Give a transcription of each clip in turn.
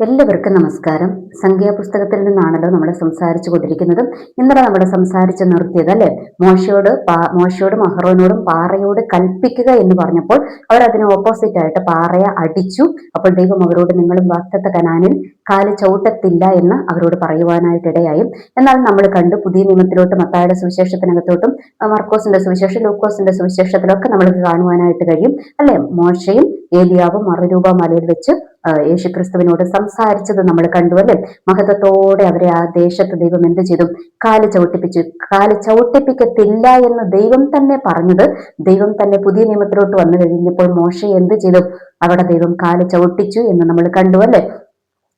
എല്ലാവർക്കും നമസ്കാരം. സംഖ്യാപുസ്തകത്തിൽ നിന്നാണല്ലോ നമ്മൾ സംസാരിച്ചു കൊണ്ടിരിക്കുന്നത്. ഇന്നലെ നമ്മൾ സംസാരിച്ച് നിർത്തിയത് അല്ലെ? മോശയോട് മോശയോടും അഹ്റോനോടും പാറയോട് കൽപ്പിക്കുക എന്ന് പറഞ്ഞപ്പോൾ അവർ അതിന് ഓപ്പോസിറ്റ് ആയിട്ട് പാറയെ അടിച്ചു. അപ്പോൾ ദൈവം അവരോട് നിങ്ങളും വാക്തത്വ കനാനിൽ കാൽ ചവിട്ടത്തില്ല എന്ന് അവരോട് പറയുവാനായിട്ടിടയായി. എന്നാൽ നമ്മൾ കണ്ടു പുതിയ നിയമത്തിലോട്ടും മത്തായുടെ സുവിശേഷത്തിനകത്തോട്ടും മർക്കോസിന്റെ സുവിശേഷം ലൂക്കോസിന്റെ സുവിശേഷത്തിലൊക്കെ നമ്മൾക്ക് കാണുവാനായിട്ട് കഴിയും. അല്ലെ? മോശയും ഏലിയാവും മറുരൂപ മലയിൽ വെച്ച് യേശുക്രിസ്തുവിനോട് സംസാരിച്ചത് നമ്മൾ കണ്ടു അല്ലെ? മഹത്വത്തോടെ അവരെ ആ ദേശത്ത് ദൈവം എന്ത് ചെയ്തു? കാൽ ചവിട്ടിപ്പിച്ചു. കാൽ ചവിട്ടിപ്പിക്കത്തില്ല എന്ന് ദൈവം തന്നെ പറഞ്ഞത്. ദൈവം തന്നെ പുതിയ നിയമത്തിലോട്ട് വന്നു കഴിഞ്ഞപ്പോൾ മോശ എന്ത് ചെയ്തു? അവിടെ ദൈവം കാൽ ചവിട്ടിച്ചു എന്ന് നമ്മൾ കണ്ടു അല്ലെ?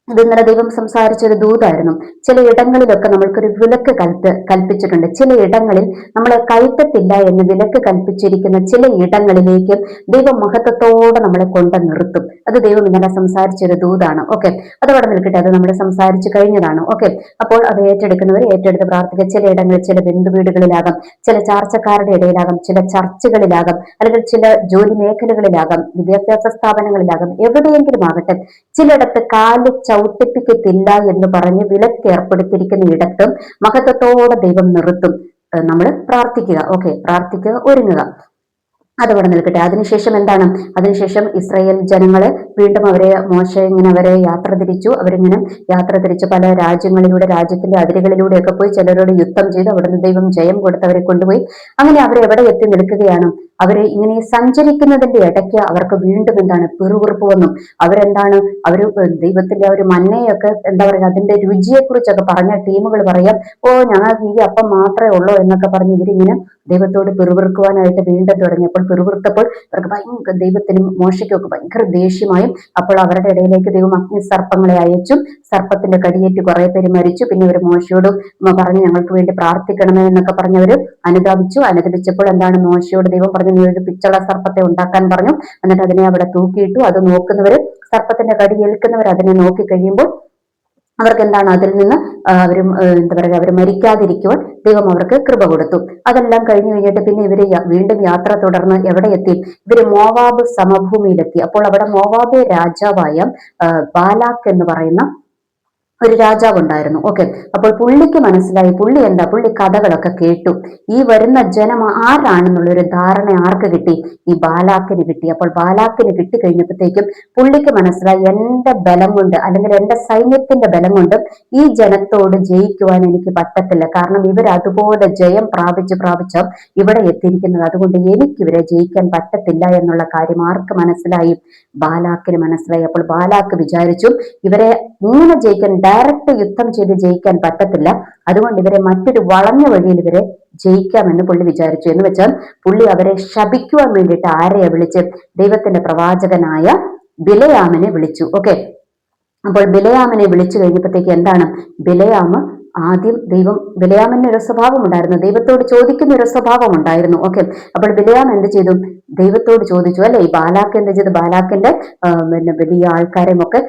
ഇത് ഇന്നലെ ദൈവം സംസാരിച്ച ഒരു ദൂതായിരുന്നു. ചില ഇടങ്ങളിലൊക്കെ നമ്മൾക്കൊരു വിലക്ക് കൽപ്പ് കൽപ്പിച്ചിട്ടുണ്ട്. ചില ഇടങ്ങളിൽ നമ്മൾ കയറ്റത്തില്ല എന്ന് വിലക്ക് കൽപ്പിച്ചിരിക്കുന്ന ചില ഇടങ്ങളിലേക്ക് ദൈവം മഹത്വത്തോടെ നമ്മളെ കൊണ്ട് നിർത്തും. അത് ദൈവം ഇന്നലെ സംസാരിച്ച ഒരു ദൂതാണ്. ഓക്കെ. അതവിടെ നിൽക്കട്ടെ. അത് നമ്മൾ സംസാരിച്ചു കഴിഞ്ഞതാണ്. ഓക്കെ. അപ്പോൾ അത് ഏറ്റെടുക്കുന്നവർ ഏറ്റെടുത്ത് പ്രാർത്ഥിക്കുക. ചില ഇടങ്ങളിൽ ചില ബന്ധുവീടുകളിലാകാം ചില ചാർച്ചക്കാരുടെ ഇടയിലാകാം ചില ചർച്ചകളിലാകാം അല്ലെങ്കിൽ ചില ജോലി മേഖലകളിലാകാം വിദ്യാഭ്യാസ സ്ഥാപനങ്ങളിലാകാം എവിടെയെങ്കിലും ആകട്ടെ ചിലയിടത്ത് കാൽ ചവിട്ടിപ്പിക്കത്തില്ല എന്ന് പറഞ്ഞ് വിലക്ക് ഏർപ്പെടുത്തിയിരിക്കുന്ന ഇടത്തും മഹത്വത്തോടെ ദൈവം നിർത്തും. നമ്മൾ പ്രാർത്ഥിക്കുക. ഓക്കെ പ്രാർത്ഥിക്കുക ഒരുങ്ങുക. അതവിടെ നിൽക്കട്ടെ. അതിനുശേഷം എന്താണ്? അതിനുശേഷം ഇസ്രായേൽ ജനങ്ങൾ വീണ്ടും അവരെ മോശ ഇങ്ങനെ അവരെ യാത്ര തിരിച്ചു. അവരിങ്ങനെ യാത്ര തിരിച്ചു പല രാജ്യങ്ങളിലൂടെ രാജ്യത്തിന്റെ അതിരുകളിലൂടെയൊക്കെ പോയി ചിലരോട് യുദ്ധം ചെയ്ത്. അവിടുന്ന് ദൈവം ജയം കൊടുത്ത് അവരെ കൊണ്ടുപോയി. അങ്ങനെ അവരെവിടെ എത്തി നിൽക്കുകയാണ്? അവരെ ഇങ്ങനെ സഞ്ചരിക്കുന്നതിന്റെ ഇടയ്ക്ക് അവർക്ക് വീണ്ടും എന്താണ് പിറുപിറുപ്പ് വന്നു. അവരെന്താണ് അവർ ദൈവത്തിന്റെ ആ ഒരു മന്നയൊക്കെ എന്താ പറയുക അതിന്റെ രുചിയെ കുറിച്ചൊക്കെ പറഞ്ഞ ടീമുകൾ പറയാം ഓ ഞങ്ങൾക്ക് ഈ അപ്പം മാത്രമേ ഉള്ളൂ എന്നൊക്കെ പറഞ്ഞ് ഇവരിങ്ങനെ ദൈവത്തോട് പിറുപിറുക്കുവാനായിട്ട് വീണ്ടും തുടങ്ങിയപ്പോൾ പിറുപിറുത്തപ്പോൾ അവർക്ക് ഭയങ്കര ദൈവത്തിനും മോശയ്ക്കൊക്കെ ഭയങ്കര ദേഷ്യമായും അപ്പോൾ അവരുടെ ഇടയിലേക്ക് ദൈവം അഗ്നി സർപ്പങ്ങളെ അയച്ചു സർപ്പത്തിന്റെ കടിയേറ്റ് കുറെ പേര് മരിച്ചു. പിന്നെ ഇവർ മോശയോട് പറഞ്ഞു ഞങ്ങൾക്ക് വേണ്ടി പ്രാർത്ഥിക്കണമേ എന്നൊക്കെ പറഞ്ഞവർ അനുതാപിച്ചു അനുദപിച്ചപ്പോൾ എന്താണ് മോശയോട് ദൈവം പറഞ്ഞു നീ ഏഴ് സർപ്പത്തെ ഉണ്ടാക്കാൻ പറഞ്ഞു. എന്നിട്ട് അതിനെ അവിടെ തൂക്കിയിട്ടു. അത് നോക്കുന്നവര് സർപ്പത്തിന്റെ കടി ഏൽക്കുന്നവർ അതിനെ നോക്കി കഴിയുമ്പോൾ അവർക്ക് എന്താണ് അതിൽ നിന്ന് അവർ എന്താ പറയുക അവർ മരിക്കാതിരിക്കുവാൻ ദൈവം അവർക്ക് കൃപ കൊടുത്തു. അതെല്ലാം കഴിഞ്ഞു കഴിഞ്ഞിട്ട് പിന്നെ ഇവർ വീണ്ടും യാത്ര തുടർന്ന് എവിടെ എത്തി? ഇവർ മോവാബ് സമഭൂമിയിലെത്തി. അപ്പോൾ അവിടെ മോവാബ് രാജാവായ ബാലാക്ക് എന്ന് പറയുന്ന ഒരു രാജാവ് ഉണ്ടായിരുന്നു. ഓക്കെ അപ്പോൾ പുള്ളിക്ക് മനസ്സിലായി. പുള്ളി എന്താ? പുള്ളി കഥകളൊക്കെ കേട്ടു. ഈ വരുന്ന ജനം ആരാണെന്നുള്ള ഒരു ധാരണ ആർക്ക് കിട്ടി? ഈ ബാലാക്കിന് കിട്ടി. അപ്പോൾ ബാലാക്കിന് കിട്ടി കഴിഞ്ഞപ്പോഴത്തേക്കും പുള്ളിക്ക് മനസ്സിലായി എന്റെ ബലം കൊണ്ട് അല്ലെങ്കിൽ എന്റെ സൈന്യത്തിന്റെ ബലം കൊണ്ട് ഈ ജനത്തോട് ജയിക്കുവാൻ എനിക്ക് പറ്റത്തില്ല. കാരണം ഇവർ അതുപോലെ ജയം പ്രാപിച്ച് പ്രാപിച്ച ഇവിടെ എത്തിയിരിക്കുന്നത്. അതുകൊണ്ട് എനിക്ക് ഇവരെ ജയിക്കാൻ പറ്റത്തില്ല എന്നുള്ള കാര്യം ആർക്ക് മനസ്സിലായി? ബാലാക്കിന് മനസ്സിലായി. അപ്പോൾ ബാലാക്ക് വിചാരിച്ചു ഇവരെ ഇങ്ങനെ ജയിക്കാൻ ഡയറക്റ്റ് യുദ്ധം ചെയ്ത് ജയിക്കാൻ പറ്റത്തില്ല. അതുകൊണ്ട് ഇവരെ മറ്റൊരു വളഞ്ഞ വഴിയിൽ ഇവരെ ജയിക്കാമെന്ന് പുള്ളി വിചാരിച്ചു. എന്ന് വെച്ചാൽ പുള്ളി അവരെ ശപിക്കുവാൻ വേണ്ടിയിട്ട് ആരെയാ വിളിച്ച് ദൈവത്തിന്റെ പ്രവാചകനായ ബിലയാമിനെ വിളിച്ചു. ഓക്കെ അപ്പോൾ ബിലയാമിനെ വിളിച്ചു കഴിഞ്ഞപ്പോഴത്തേക്ക് എന്താണ്? ബിലയാമ് ആദ്യം ദൈവം ബിലയാമിന് ഒരു സ്വഭാവം ഉണ്ടായിരുന്നു. ദൈവത്തോട് ചോദിക്കുന്ന ഒരു സ്വഭാവം ഉണ്ടായിരുന്നു. ഓക്കെ അപ്പോൾ ബിലയാം എന്ത് ചെയ്തു? ദൈവത്തോട് ചോദിച്ചു. അല്ലെ? ഈ ബാലാക്ക് എന്ത് ചെയ്തു? ബാലാക്കിന്റെ പിന്നെ വലിയ ആൾക്കാരെയും ഒക്കെ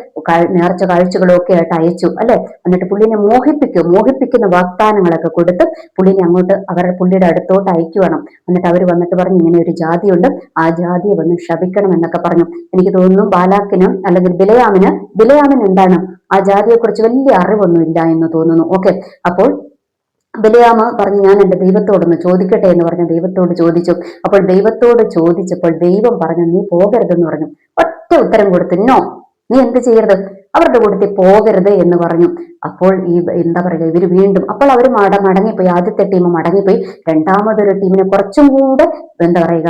നേർച്ച കാഴ്ചകളും ഒക്കെ ആയിട്ട് അയച്ചു. അല്ലെ? എന്നിട്ട് പുള്ളിനെ മോഹിപ്പിക്കും മോഹിപ്പിക്കുന്ന വാഗ്ദാനങ്ങളൊക്കെ കൊടുത്ത് പുള്ളിനെ അങ്ങോട്ട് അവരുടെ പുള്ളിയുടെ അടുത്തോട്ട് അയക്കുവാണ് എന്നിട്ട് അവർ വന്നിട്ട് പറഞ്ഞു ഇങ്ങനെ ഒരു ജാതിയുണ്ട്. ആ ജാതിയെ വന്ന് ശപിക്കണം എന്നൊക്കെ പറഞ്ഞു. എനിക്ക് തോന്നുന്നു ബാലാക്കിന് അല്ലെങ്കിൽ ബിലയാമിന് ബിലയാമിന് എന്താണ് ആ ജാതിയെക്കുറിച്ച് വലിയ അറിവൊന്നും ഇല്ല എന്ന് തോന്നുന്നു. ഓക്കെ അപ്പോൾ ബലിയാമ പറഞ്ഞു ഞാൻ എന്റെ ദൈവത്തോടൊന്ന് ചോദിക്കട്ടെ എന്ന് പറഞ്ഞു ദൈവത്തോട് ചോദിച്ചു. അപ്പോൾ ദൈവത്തോട് ചോദിച്ചപ്പോൾ ദൈവം പറഞ്ഞു നീ പോകരുതെന്ന് പറഞ്ഞു. ഒറ്റ ഉത്തരം കൊടുത്തു. നോ. നീ എന്ത് ചെയ്യരുത്? അവരുടെ കൂട്ടത്തിൽ പോകരുത് എന്ന് പറഞ്ഞു. അപ്പോൾ ഈ എന്താ പറയുക ഇവർ വീണ്ടും അപ്പോൾ അവർ മട മടങ്ങിപ്പോയി. ആദ്യത്തെ ടീം മടങ്ങിപ്പോയി. രണ്ടാമതൊരു ടീമിനെ കുറച്ചും കൂടെ എന്താ പറയുക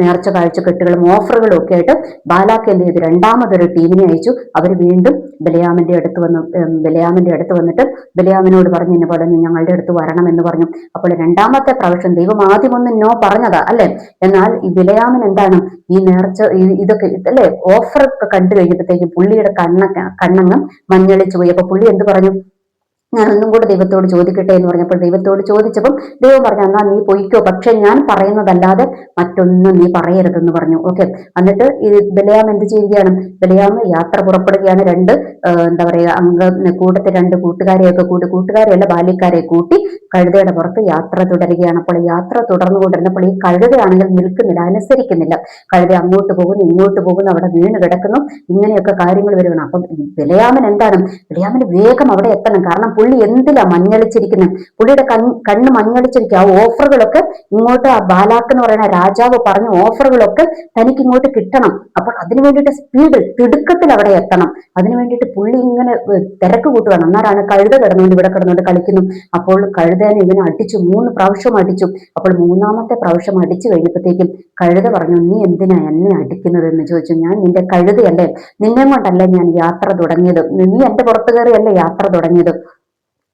നേർച്ച കാഴ്ചക്കെട്ടുകളും ഓഫറുകളും ഒക്കെ ആയിട്ട് ബാലാക്ക് എന്ത് ചെയ്തു രണ്ടാമതൊരു ടീമിനെ അയച്ചു. അവർ വീണ്ടും ബലയാമിന്റെ അടുത്ത് വന്ന് ബലയാമിന്റെ അടുത്ത് വന്നിട്ട് ബലയാമിനോട് പറഞ്ഞു എന്നെ പോലെ ഞങ്ങളുടെ അടുത്ത് വരണം എന്ന് പറഞ്ഞു. അപ്പോൾ രണ്ടാമത്തെ പ്രാവശ്യം ദൈവം ആദ്യം ഒന്ന് നോ പറഞ്ഞതാ അല്ലെ? എന്നാൽ ഈ ബലയാമൻ എന്താണ്? ഈ നേർച്ച ഇതൊക്കെ അല്ലെ ഓഫർ കണ്ടു കഴിഞ്ഞപ്പോഴത്തേക്കും പുള്ളിയുടെ കണ്ണ കണ്ണങ്ങ് മഞ്ഞളിച്ചു പോയി അപ്പൊ പുള്ളി എന്ത് പറഞ്ഞു? ഞാൻ ഒന്നും കൂടെ ദൈവത്തോട് ചോദിക്കട്ടെ എന്ന് പറഞ്ഞപ്പോൾ ദൈവത്തോട് ചോദിച്ചപ്പം ദൈവം പറഞ്ഞു എന്നാ നീ പൊയ്ക്കോ. പക്ഷെ ഞാൻ പറയുന്നതല്ലാതെ മറ്റൊന്നും നീ പറയരുതെന്ന് പറഞ്ഞു. ഓക്കെ എന്നിട്ട് ഈ ബലയാം എന്ത് ചെയ്യുകയാണ്? ബലയാം യാത്ര പുറപ്പെടുകയാണ്. രണ്ട് എന്താ പറയുക അംഗ കൂട്ടത്തെ രണ്ട് കൂട്ടുകാരെയൊക്കെ കൂട്ടി കൂട്ടുകാരെയല്ല ബാല്യക്കാരെ കൂട്ടി കഴുതയുടെ പുറത്ത് യാത്ര തുടരുകയാണ്. അപ്പോൾ യാത്ര തുടർന്നു കൊണ്ടിരുന്നപ്പോൾ ഈ കഴുതയാണെങ്കിൽ നിൽക്കുന്നില്ല അനുസരിക്കുന്നില്ല. കഴുത അങ്ങോട്ട് പോകുന്നു ഇങ്ങോട്ട് പോകുന്നു അവിടെ വീണ് കിടക്കുന്നു. ഇങ്ങനെയൊക്കെ കാര്യങ്ങൾ വരുവാണ്. അപ്പം ബലയാമൻ എന്താണ്? ബലയാമന് വേഗം അവിടെ എത്തണം. കാരണം പുള്ളി എന്തിലാ മഞ്ഞളിച്ചിരിക്കുന്നത് പുള്ളിയുടെ കണ്ണ് മഞ്ഞളിച്ചിരിക്കുക ആ ഓഫറുകളൊക്കെ ഇങ്ങോട്ട് ആ ബാലാക്ക് എന്ന് പറയുന്ന രാജാവ് പറഞ്ഞ ഓഫറുകളൊക്കെ തനിക്ക് ഇങ്ങോട്ട് കിട്ടണം. അപ്പോൾ അതിനു വേണ്ടിയിട്ട് സ്പീഡ് തിടുക്കത്തിൽ അവിടെ എത്തണം. അതിനു വേണ്ടിയിട്ട് പുള്ളി ഇങ്ങനെ തിരക്ക് കൂട്ടുകയാണ് എന്നാലാണ് കഴുത കിടന്നുകൊണ്ട് ഇവിടെ കിടന്നുകൊണ്ട് കളിക്കുന്നു. അപ്പോൾ കഴുതേനെ ഇവനെ അടിച്ചു മൂന്ന് പ്രാവശ്യം അടിച്ചു. അപ്പോൾ മൂന്നാമത്തെ പ്രാവശ്യം അടിച്ചു കഴിഞ്ഞപ്പോഴത്തേക്കും കഴുത പറഞ്ഞു നീ എന്തിനാ എന്നെ അടിക്കുന്നത്? എന്ന് ചോദിച്ചു. ഞാൻ നിന്റെ കഴുതയല്ലേ. നിന്നെ കൊണ്ടല്ലേ ഞാൻ യാത്ര തുടങ്ങിയത്. നീ എന്റെ പുറത്തു കയറിയല്ലേ യാത്ര തുടങ്ങിയത്?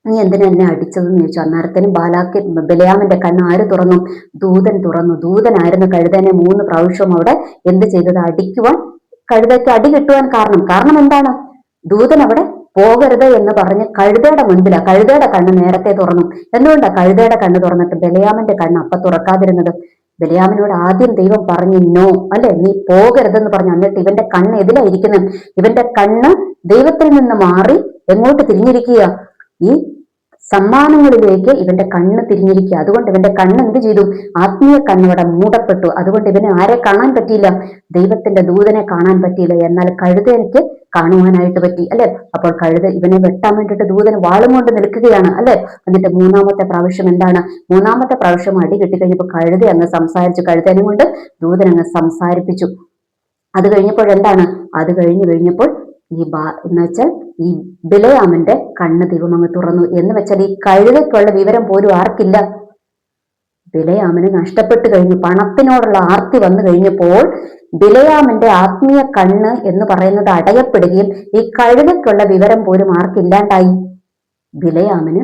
നീ എന്തിനാ എന്നെ അടിച്ചതെന്ന് ചോദിച്ചു. അന്നേരത്തിനും ബാലാക്കി ബലയാമിന്റെ കണ്ണ് ആര് തുറന്നു? ദൂതൻ തുറന്നു. ദൂതനായിരുന്നു കഴുതനെ മൂന്ന് പ്രാവശ്യം അവിടെ എന്ത് ചെയ്തത്? അടിക്കുവാൻ കഴുതയ്ക്ക് അടി കിട്ടുവാൻ കാരണം. കാരണം എന്താണ്? ദൂതൻ അവിടെ പോകരുത് എന്ന് പറഞ്ഞ് കഴുതയുടെ മുൻപിലാ കഴുതയുടെ കണ്ണ് നേരത്തെ തുറന്നു. എന്തുകൊണ്ടാ കഴുതയുടെ കണ്ണ് തുറന്നിട്ട് ബലയാമന്റെ കണ്ണ് അപ്പൊ തുറക്കാതിരുന്നത്? ബലയാമനോട് ആദ്യം ദൈവം പറഞ്ഞു നോ അല്ലെ? നീ പോകരുതെന്ന് പറഞ്ഞു. എന്നിട്ട് ഇവന്റെ കണ്ണ് എതിലായിരിക്കുന്നു ഇവന്റെ കണ്ണ് ദൈവത്തിൽ നിന്ന് മാറി എങ്ങോട്ട് തിരിഞ്ഞിരിക്കുക ഈ സമ്മാനങ്ങളിലേക്ക് ഇവന്റെ കണ്ണ് തിരിഞ്ഞിരിക്കുക. അതുകൊണ്ട് ഇവന്റെ കണ്ണ് എന്ത് ചെയ്തു? ആത്മീയ കണ്ണിവിടെ മൂടപ്പെട്ടു. അതുകൊണ്ട് ഇവന് ആരെ കാണാൻ പറ്റിയില്ല? ദൈവത്തിന്റെ ദൂതനെ കാണാൻ പറ്റിയില്ല. എന്നാൽ കഴുത എനിക്ക് കാണുവാനായിട്ട് പറ്റി അല്ലെ? അപ്പോൾ കഴുത ഇവനെ വെട്ടാൻ വേണ്ടിയിട്ട് ദൂതൻ വാളും കൊണ്ട് നിൽക്കുകയാണ് അല്ലെ? എന്നിട്ട് മൂന്നാമത്തെ പ്രാവശ്യം എന്താണ്? മൂന്നാമത്തെ പ്രാവശ്യം അടി കിട്ടിക്കഴിഞ്ഞപ്പോൾ കഴുത അങ്ങ് സംസാരിച്ചു. കഴുതനെ കൊണ്ട് ദൂതൻ അങ്ങ് സംസാരിപ്പിച്ചു. അത് കഴിഞ്ഞപ്പോൾ എന്താണ്? അത് കഴിഞ്ഞു കഴിഞ്ഞപ്പോൾ ഈ ബാ എന്ന് വെച്ചാൽ ഈ ബിലയാമന്റെ കണ്ണ് ദൈവം അങ്ങ് തുറന്നു എന്ന് വെച്ചാൽ ഈ കഴുതയ്ക്കുള്ള വിവരം പോലും ആർക്കില്ല. ബിലയാമന് നഷ്ടപ്പെട്ടു കഴിഞ്ഞു. പണത്തിനോടുള്ള ആർത്തി വന്നു കഴിഞ്ഞപ്പോൾ ബിലയാമന്റെ ആത്മീയ കണ്ണ് എന്ന് പറയുന്നത് അടയപ്പെടുകയും ഈ കഴുതയ്ക്കുള്ള വിവരം പോലും ആർക്കില്ലാണ്ടായി ബിലയാമന്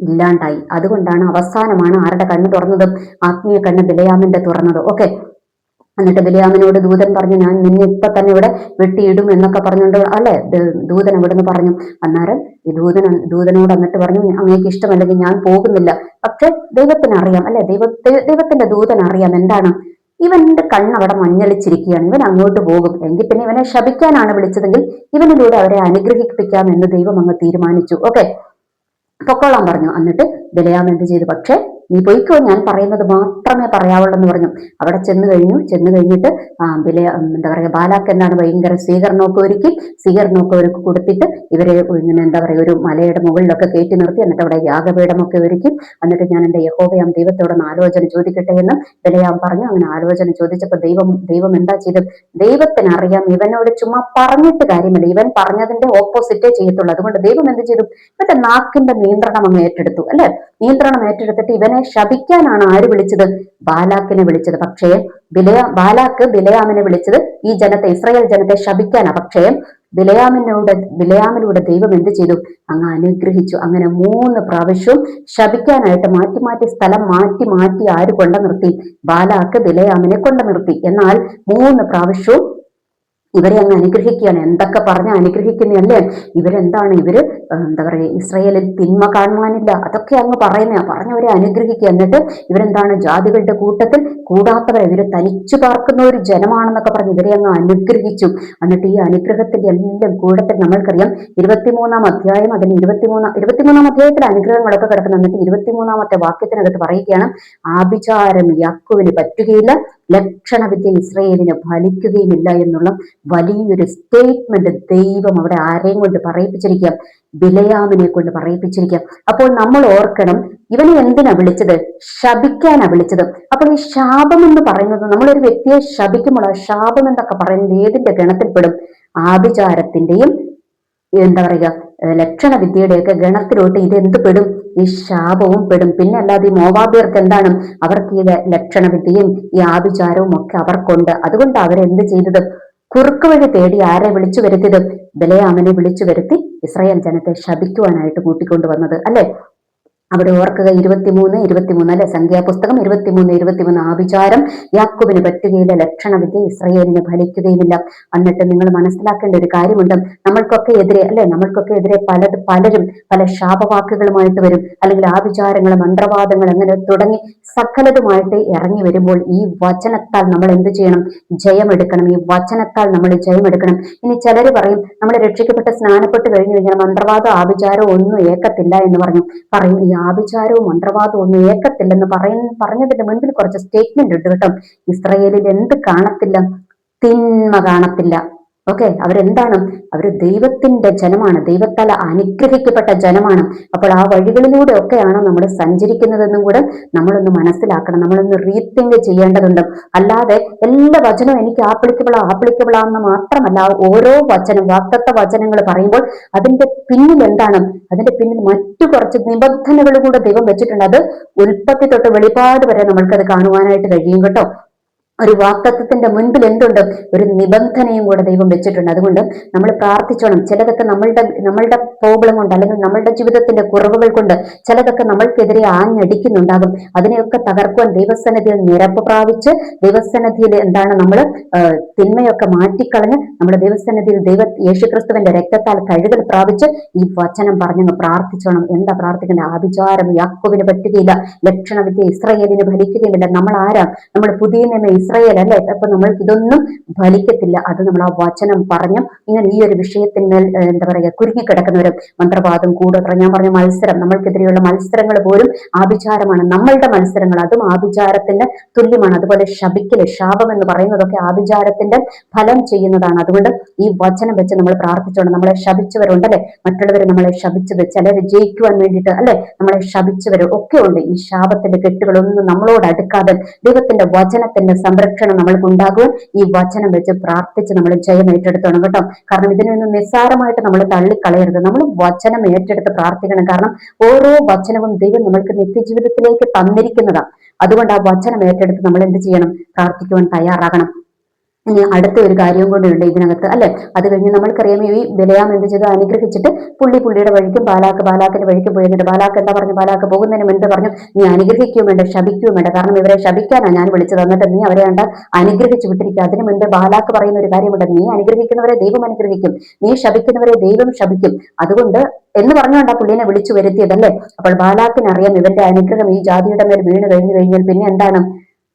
ഇല്ലാണ്ടായി. അതുകൊണ്ടാണ് അവസാനമാണ് ആരുടെ കണ്ണ് തുറന്നത് ആത്മീയ കണ്ണ് ബിലയാമിന്റെ തുറന്നത്. ഓക്കെ. എന്നിട്ട് ബലിയാമിനോട് ദൂതൻ പറഞ്ഞു ഞാൻ നിന്നെ ഇപ്പൊ തന്നെ ഇവിടെ വെട്ടിയിടും എന്നൊക്കെ പറഞ്ഞുകൊണ്ട് അല്ലെ ദൂതൻ അവിടുന്ന് പറഞ്ഞു. അന്നേരം ഈ ദൂതൻ ദൂതനോട് എന്നിട്ട് പറഞ്ഞു അങ്ങേക്ക് ഇഷ്ടമല്ലെങ്കിൽ ഞാൻ പോകുന്നില്ല. പക്ഷെ ദൈവത്തിന് അറിയാം അല്ലെ? ദൈവത്തെ ദൈവത്തിന്റെ ദൂതൻ അറിയാം എന്താണ്. ഇവന്റെ കണ്ണ് അവിടെ മഞ്ഞളിച്ചിരിക്കുകയാണ് ഇവൻ അങ്ങോട്ട് പോകും. എങ്കിൽ പിന്നെ ഇവനെ ശപിക്കാനാണ് വിളിച്ചതെങ്കിൽ ഇവനിലൂടെ അവരെ അനുഗ്രഹിപ്പിക്കാം എന്ന് ദൈവം അങ്ങ് തീരുമാനിച്ചു. ഓക്കെ? പൊക്കോളാൻ പറഞ്ഞു. എന്നിട്ട് ബലയാം എന്ത് ചെയ്തു? പക്ഷെ നീ പോയിക്കോ ഞാൻ പറയുന്നത് മാത്രമേ പറയാവുള്ളൂ എന്ന് പറഞ്ഞു. അവിടെ ചെന്ന് കഴിഞ്ഞു. ചെന്ന് കഴിഞ്ഞിട്ട് ബില എന്താ പറയുക ബാലാക്ക് എന്താണ് ഭയങ്കര സ്വീകരണമൊക്കെ ഒരുക്കി സ്വീകരണമൊക്കെ ഒരുക്കി കൊടുത്തിട്ട് ഇവരെ ഇങ്ങനെ എന്താ പറയുക ഒരു മലയുടെ മുകളിലൊക്കെ കയറ്റി നിർത്തി. എന്നിട്ട് അവിടെ യാഗപീഠമൊക്കെ ഒരുക്കി. എന്നിട്ട് ഞാൻ എന്റെ യഹോവയാം ദൈവത്തോടൊന്ന് ആലോചന ചോദിക്കട്ടെ എന്ന് ബലയാം പറഞ്ഞു. അങ്ങനെ ആലോചന ചോദിച്ചപ്പോൾ ദൈവം ദൈവം എന്താ ചെയ്തത്? ദൈവത്തിന് അറിയാം ഇവനോട് ചുമ്മാ പറഞ്ഞിട്ട് കാര്യമില്ല. ഇവൻ പറഞ്ഞതിന്റെ ഓപ്പോസിറ്റേ ചെയ്യത്തുള്ളൂ. അതുകൊണ്ട് ദൈവം എന്ത് ചെയ്തു? ഇവന്റെ നാക്കിന്റെ നിയന്ത്രണം അങ്ങ് ഏറ്റെടുത്തു അല്ലെ? നിയന്ത്രണം ഏറ്റെടുത്തിട്ട് ഇവനെ ശപിക്കാനാണ് ആര് വിളിച്ചത്? ബാലാക്കിനെ വിളിച്ചത്. പക്ഷേ ബിലയ ബാലാക്ക് ബിലയാമിനെ വിളിച്ചത് ഈ ജനത്തെ ഇസ്രായേൽ ജനത്തെ ശപിക്കാനാ. പക്ഷേ ബിലയാമിനോട് ബിലയാമിലൂടെ ദൈവം എന്ത് ചെയ്തു? അങ്ങ് അനുഗ്രഹിച്ചു. അങ്ങനെ മൂന്ന് പ്രാവശ്യവും ശപിക്കാനായിട്ട് മാറ്റി മാറ്റി സ്ഥലം മാറ്റി മാറ്റി ആര് കൊണ്ടു നിർത്തി? ബാലാക്ക് ബിലയാമിനെ കൊണ്ടു നിർത്തി. എന്നാൽ മൂന്ന് പ്രാവശ്യവും ഇവരെ അങ്ങ് അനുഗ്രഹിക്കുകയാണ്. എന്തൊക്കെ പറഞ്ഞ് അനുഗ്രഹിക്കുന്നതല്ലേ? ഇവരെന്താണ്? ഇവർ എന്താ പറയുക ഇസ്രയേലിൽ തിന്മ കാണുവാനില്ല. അതൊക്കെ അങ്ങ് പറയുന്ന പറഞ്ഞവരെ അനുഗ്രഹിക്കുക. എന്നിട്ട് ഇവരെന്താണ്? ജാതികളുടെ കൂട്ടത്തിൽ കൂടാത്തവരെ ഇവർ തനിച്ചു പാർക്കുന്ന ഒരു ജനമാണെന്നൊക്കെ പറഞ്ഞ് ഇവരെ അങ്ങ് അനുഗ്രഹിച്ചു. എന്നിട്ട് ഈ അനുഗ്രഹത്തിന്റെ എല്ലാം കൂടത്തിൽ നമ്മൾക്കറിയാം ഇരുപത്തിമൂന്നാം അധ്യായം അതിന് ഇരുപത്തിമൂന്നാം ഇരുപത്തിമൂന്നാം അധ്യായത്തിൽ അനുഗ്രഹങ്ങളൊക്കെ കിടക്കുന്നു. എന്നിട്ട് ഇരുപത്തിമൂന്നാമത്തെ വാക്യത്തിനകത്ത് പറയുകയാണ് ആഭിചാരം യാക്കുവിന് പറ്റുകയില്ല ലക്ഷണവിദ്യ ഇസ്രയേലിന് ഫലിക്കുകയുമില്ല എന്നുള്ള വലിയൊരു സ്റ്റേറ്റ്മെന്റ് ദൈവം അവിടെ ആരെയും കൊണ്ട് പറയിപ്പിച്ചിരിക്കാം. ബിലയാമിനെ കൊണ്ട് പറയിപ്പിച്ചിരിക്കാം. അപ്പോൾ നമ്മൾ ഓർക്കണം ഇവനെ എന്തിനാ വിളിച്ചത്? ശപിക്കാനാ വിളിച്ചത്. അപ്പോൾ ഈ ശാപം എന്ന് പറയുന്നത് നമ്മളൊരു വ്യക്തിയെ ശപിക്കുമ്പോൾ ആ ശാപം എന്നൊക്കെ പറയുന്നത് ഏതിന്റെ ഗണത്തിൽപ്പെടും? ആഭിചാരത്തിന്റെയും എന്താ പറയുക ലക്ഷണ വിദ്യയുടെയൊക്കെ ഗണത്തിലോട്ട് ഇത് എന്ത് പെടും? ഈ ശാപവും പെടും. പിന്നെ അല്ലാതെ ഈ മോവാബിയർക്ക് എന്താണ്? അവർക്ക് ഈ ലക്ഷണ വിദ്യയും ഈ ആഭിചാരവും ഒക്കെ അവർക്കുണ്ട്. അതുകൊണ്ട് അവരെന്ത് ചെയ്തത്? കുറുക്ക് വഴി തേടി ആരെ വിളിച്ചു വരുത്തിയത്? ബലയാമനെ വിളിച്ചു വരുത്തി ഇസ്രായേൽ ജനത്തെ ശപിക്കുവാനായിട്ട് കൂട്ടിക്കൊണ്ടുവന്നത്. അല്ലെ? അവിടെ ഓർക്കുക ഇരുപത്തിമൂന്ന് ഇരുപത്തിമൂന്ന് അല്ലെ? സംഖ്യാപുസ്തകം ഇരുപത്തിമൂന്ന് ഇരുപത്തിമൂന്ന്. ആവിചാരം യാക്കുവിന് പറ്റുകയില്ല ലക്ഷണവിദ്യ ഇസ്രയേലിന് ഫലിക്കുകയുമില്ല. എന്നിട്ട് നിങ്ങൾ മനസ്സിലാക്കേണ്ട ഒരു കാര്യമുണ്ട്. നമ്മൾക്കൊക്കെ എതിരെ അല്ലെ? നമ്മൾക്കൊക്കെ എതിരെ പല പലരും പല ശാപവാക്കുകളുമായിട്ട് വരും. അല്ലെങ്കിൽ ആവിചാരങ്ങൾ മന്ത്രവാദങ്ങൾ അങ്ങനെ തുടങ്ങി സകലതുമായിട്ട് ഇറങ്ങി വരുമ്പോൾ ഈ വചനത്താൽ നമ്മൾ എന്ത് ചെയ്യണം? ജയമെടുക്കണം. ഈ വചനത്താൽ നമ്മൾ ജയമെടുക്കണം. ഇനി ചിലർ പറയും നമ്മൾ രക്ഷിക്കപ്പെട്ട് സ്നാനപ്പെട്ട് കഴിഞ്ഞു കഴിഞ്ഞാൽ മന്ത്രവാദം ആവിചാരം ഒന്നും ഏക്കത്തില്ല എന്ന് പറഞ്ഞു. പറയും ഈ ആഭിചാരവും മന്ത്രവാദവും ഒന്നും ഏക്കത്തില്ലെന്ന് പറയ പറഞ്ഞതിന്റെ മുൻപിൽ കുറച്ച് സ്റ്റേറ്റ്മെന്റ് ഉണ്ട് കേട്ടോ. ഇസ്രയേലിൽ എന്ത് കാണത്തില്ല? തിന്മ കാണത്തില്ല. ഓക്കെ അവരെന്താണ്? അവർ ദൈവത്തിന്റെ ജനമാണ്. ദൈവത്താൽ അനുഗ്രഹിക്കപ്പെട്ട ജനമാണ്. അപ്പോൾ ആ വഴികളിലൂടെ ഒക്കെയാണ് നമ്മൾ സഞ്ചരിക്കുന്നതെന്നും കൂടെ നമ്മളൊന്ന് മനസ്സിലാക്കണം. നമ്മളൊന്ന് റീത്തിങ്ക് ചെയ്യേണ്ടതുണ്ട്. അല്ലാതെ എല്ലാ വചനവും എനിക്ക് ആപ്ലിക്കബിളാ ആപ്ലിക്കബിളാ എന്ന് മാത്രമല്ല ഓരോ വചനം വാക്തത്വ വചനങ്ങൾ പറയുമ്പോൾ അതിന്റെ പിന്നിൽ എന്താണ്? അതിന്റെ പിന്നിൽ മറ്റു കുറച്ച് നിബന്ധനകൾ കൂടെ ദൈവം വെച്ചിട്ടുണ്ട്. അത് ഉൽപ്പത്തി തൊട്ട് വെളിപാട് വരെ നമ്മൾക്കത് കാണുവാനായിട്ട് കഴിയും കേട്ടോ. ഒരു വാക്തത്വത്തിന്റെ മുൻപിൽ എന്തുണ്ട്? ഒരു നിബന്ധനയും കൂടെ ദൈവം വെച്ചിട്ടുണ്ട്. അതുകൊണ്ട് നമ്മൾ പ്രാർത്ഥിച്ചോണം. ചിലതൊക്കെ നമ്മളുടെ നമ്മളുടെ പ്രോബ്ലം കൊണ്ട് അല്ലെങ്കിൽ നമ്മളുടെ ജീവിതത്തിന്റെ കുറവുകൾ കൊണ്ട് ചിലതൊക്കെ നമ്മൾക്കെതിരെ ആഞ്ഞടിക്കുന്നുണ്ടാകും. അതിനെയൊക്കെ തകർക്കുവാൻ ദൈവസന്നിധിയിൽ നിരപ്പ് പ്രാപിച്ച് ദൈവസന്നിധിയിൽ എന്താണ് നമ്മൾ തിന്മയൊക്കെ മാറ്റിക്കളഞ്ഞ് നമ്മുടെ ദൈവസന്നിധിയിൽ ദൈവ യേശുക്രിസ്തുവിന്റെ രക്തത്താൽ കഴുകൽ പ്രാപിച്ച് ഈ വചനം പറഞ്ഞു പ്രാർത്ഥിച്ചോണം. എന്താ പ്രാർത്ഥിക്കേണ്ട ആഭിചാരം യാക്കോവിന് പറ്റുകയില്ല. ലക്ഷണവിദ്യ ഇസ്രയേലിന് ഭരിക്കുകയുമില്ല നമ്മൾ ആരാ? നമ്മൾ പുതിയ നിയമ ഇസ്രയേൽ അല്ലെ അപ്പൊ നമ്മൾ ഇതൊന്നും ഫലിക്കത്തില്ല. അത് നമ്മൾ ആ വചനം പറഞ്ഞു. ഇങ്ങനെ ഈ ഒരു വിഷയത്തിന്മേൽ എന്താ പറയുക കുരുങ്ങിക്കിടക്കുന്നവരും മന്ത്രവാദം കൂടോത്ര ഞാൻ പറഞ്ഞ മത്സരം നമ്മൾക്കെതിരെയുള്ള മത്സരങ്ങൾ പോലും ആഭിചാരമാണ്. നമ്മളുടെ മത്സരങ്ങൾ അതും ആഭിചാരത്തിന്റെ തുല്യമാണ്. അതുപോലെ ശബിക്കൽ ശാപം എന്ന് പറയുന്നതൊക്കെ ആഭിചാരത്തിന്റെ ഫലം ചെയ്യുന്നതാണ്. അതുകൊണ്ട് ഈ വചനം വെച്ച് നമ്മൾ പ്രാർത്ഥിച്ചോണം. നമ്മളെ ശപിച്ചവരുണ്ട് അല്ലെ മറ്റുള്ളവർ നമ്മളെ ശപിച്ചത് ചിലർ ജയിക്കുവാൻ വേണ്ടിയിട്ട് അല്ലെ? നമ്മളെ ശപിച്ചവരും ഒക്കെ ഉണ്ട്. ഈ ശാപത്തിന്റെ കെട്ടുകളൊന്നും നമ്മളോട് അടുക്കാതെ ദൈവത്തിന്റെ വചനത്തിന്റെ സംരക്ഷണം നമ്മൾക്ക് ഉണ്ടാകുവാൻ ഈ വചനം വെച്ച് പ്രാർത്ഥിച്ച് നമ്മൾ ജയം ഏറ്റെടുത്തോണം കേട്ടോ. കാരണം ഇതിനൊന്നും നിസ്സാരമായിട്ട് നമ്മൾ തള്ളിക്കളയരുത്. നമ്മൾ വചനം ഏറ്റെടുത്ത് പ്രാർത്ഥിക്കണം. കാരണം ഓരോ വചനവും ദൈവം നമ്മൾക്ക് നിത്യജീവിതത്തിലേക്ക് തന്നിരിക്കുന്നതാണ് അതുകൊണ്ട് ആ വചനം ഏറ്റെടുത്ത് നമ്മൾ എന്ത് ചെയ്യണം? പ്രാർത്ഥിക്കുവാൻ തയ്യാറാകണം. ഇനി അടുത്ത ഒരു കാര്യവും കൊണ്ടുണ്ട് ഇതിനകത്ത് അല്ലെ? അത് കഴിഞ്ഞ് നമ്മൾക്കറിയാം ഈ ബലയാം എന്ത് ചെയ്തു? അനുഗ്രഹിച്ചിട്ട് പുള്ളി പുള്ളിയുടെ വഴിക്കും ബാലാക്ക് ബാലാക്കിന്റെ വഴിക്ക് പോയി എന്നിട്ട് ബാലാക്ക് എന്താ പറഞ്ഞു? ബാലാക്ക് പോകുന്നതിന് മുൻപ് പറഞ്ഞു നീ അനുഗ്രഹിക്കുകയും വേണ്ട ശപിക്കുകയും വേണ്ട. കാരണം ഇവരെ ശപിക്കാനാണ് ഞാൻ വിളിച്ചു തന്നിട്ട് നീ അവരെ കണ്ട അനുഗ്രഹിച്ചു വിട്ടിരിക്കുക. അതിന് മുൻപ് ബാലാക്ക് പറയുന്ന ഒരു കാര്യമുണ്ട്. നീ അനുഗ്രഹിക്കുന്നവരെ ദൈവം അനുഗ്രഹിക്കും. നീ ശപിക്കുന്നവരെ ദൈവം ശപിക്കും. അതുകൊണ്ട് എന്ന് പറഞ്ഞുകൊണ്ട് പുള്ളിനെ വിളിച്ചു വരുത്തിയതല്ലേ? അപ്പോൾ ബാലാക്കിനറിയാം ഇവന്റെ അനുഗ്രഹം ഈ ജാതിയുടെ മേൽ വീണ് കഴിഞ്ഞു കഴിഞ്ഞാൽ പിന്നെ എന്താണ്?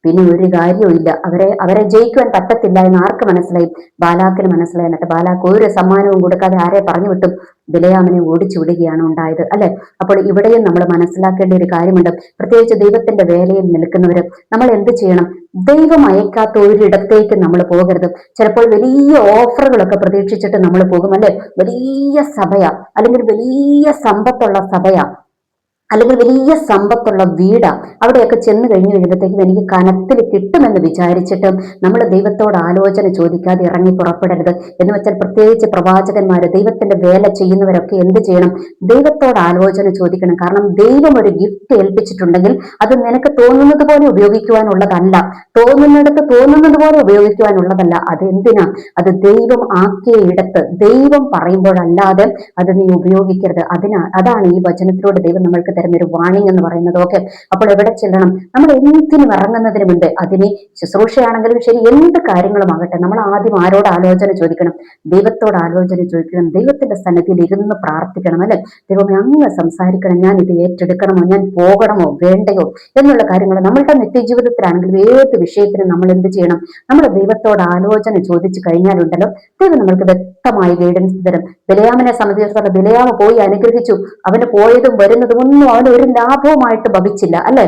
പിന്നെ ഒരു കാര്യവും ഇല്ല. അവരെ അവരെ ജയിക്കുവാൻ പറ്റത്തില്ല എന്ന് ആർക്ക് മനസ്സിലായി? ബാലാക്കിന് മനസ്സിലായി. എന്നിട്ട് ബാലാക്ക് ഒരു സമ്മാനവും കൊടുക്കാതെ ആരെ പറഞ്ഞു വിട്ടും? ബിലയാമിനെ ഓടിച്ചു വിടുകയാണ് ഉണ്ടായത് അല്ലെ? അപ്പോൾ ഇവിടെയും നമ്മൾ മനസ്സിലാക്കേണ്ട ഒരു കാര്യമുണ്ട്. പ്രത്യേകിച്ച് ദൈവത്തിന്റെ വേലയിൽ നിൽക്കുന്നവർ നമ്മൾ എന്ത് ചെയ്യണം? ദൈവം അയക്കാത്ത ഒരിടത്തേക്ക് നമ്മൾ പോകരുത്. ചിലപ്പോൾ വലിയ ഓഫറുകളൊക്കെ പ്രതീക്ഷിച്ചിട്ട് നമ്മൾ പോകും അല്ലെ? വലിയ സഭയാ അല്ലെങ്കിൽ വലിയ സമ്പത്തുള്ള സഭയാ. അല്ലെങ്കിൽ വലിയ സമ്പത്തുള്ള വീടാ. അവിടെയൊക്കെ ചെന്ന് കഴിഞ്ഞു കഴിയുമ്പോഴത്തേക്കും എനിക്ക് കനത്തിൽ കിട്ടുമെന്ന് വിചാരിച്ചിട്ടും നമ്മൾ ദൈവത്തോട് ആലോചന ചോദിക്കാതെ ഇറങ്ങി പുറപ്പെടരുത് എന്ന് വെച്ചാൽ പ്രത്യേകിച്ച് പ്രവാചകന്മാർ ദൈവത്തിന്റെ വേല ചെയ്യുന്നവരൊക്കെ എന്ത് ചെയ്യണം? ദൈവത്തോട് ആലോചന ചോദിക്കണം. കാരണം ദൈവം ഒരു ഗിഫ്റ്റ് ഏൽപ്പിച്ചിട്ടുണ്ടെങ്കിൽ അത് നിനക്ക് തോന്നുന്നത് പോലെ ഉപയോഗിക്കുവാനുള്ളതല്ല. തോന്നുന്നിടത്ത് തോന്നുന്നത് പോലെ ഉപയോഗിക്കുവാനുള്ളതല്ല. അത് എന്തിനാ അത് ദൈവം ആക്കിയ ഇടത്ത്. ദൈവം പറയുമ്പോഴല്ലാതെ അത് നീ ഉപയോഗിക്കരുത്. അതിനാ അതാണ് ഈ വചനത്തിലൂടെ ദൈവം നമ്മൾക്ക് തരുന്ന ഒരു വാണിംഗ് എന്ന് പറയുന്നത് ഓക്കെ അപ്പോൾ എവിടെ ചെല്ലണം? നമ്മൾ എന്തിനും ഇറങ്ങുന്നതിന് മുൻപ് അതിനെ ശുശ്രൂഷയാണെങ്കിലും ശരി എന്ത് കാര്യങ്ങളും ആകട്ടെ. നമ്മൾ ആദ്യം ആരോട് ആലോചന ചോദിക്കണം? ദൈവത്തോട് ആലോചന ചോദിക്കണം. ദൈവത്തിന്റെ സന്നദ്ധിയിൽ ഇരുന്ന് പ്രാർത്ഥിക്കണം അല്ലെ? ദൈവമേ അങ്ങ് സംസാരിക്കണം. ഞാൻ ഇത് ഏറ്റെടുക്കണമോ? ഞാൻ പോകണമോ? വേണ്ടയോ? എന്നുള്ള കാര്യങ്ങൾ നമ്മളുടെ നിത്യജീവിതത്തിലാണെങ്കിലും ഏത് വിഷയത്തിനും നമ്മൾ എന്ത് ചെയ്യണം? നമ്മൾ ദൈവത്തോട് ആലോചന ചോദിച്ചു കഴിഞ്ഞാലുണ്ടല്ലോ ദൈവം നമ്മൾക്ക് വ്യക്തമായി ഗൈഡൻസ് തരും. ബിലയാമിനെ സംബന്ധിച്ചിടത്തോളം ബിലയാമ പോയി അനുഗ്രഹിച്ചു. അവന് പോയതും വരുന്നതും ഒന്നും അവന് ഒരു ലാഭവുമായിട്ട് ഭവിച്ചില്ല അല്ലെ?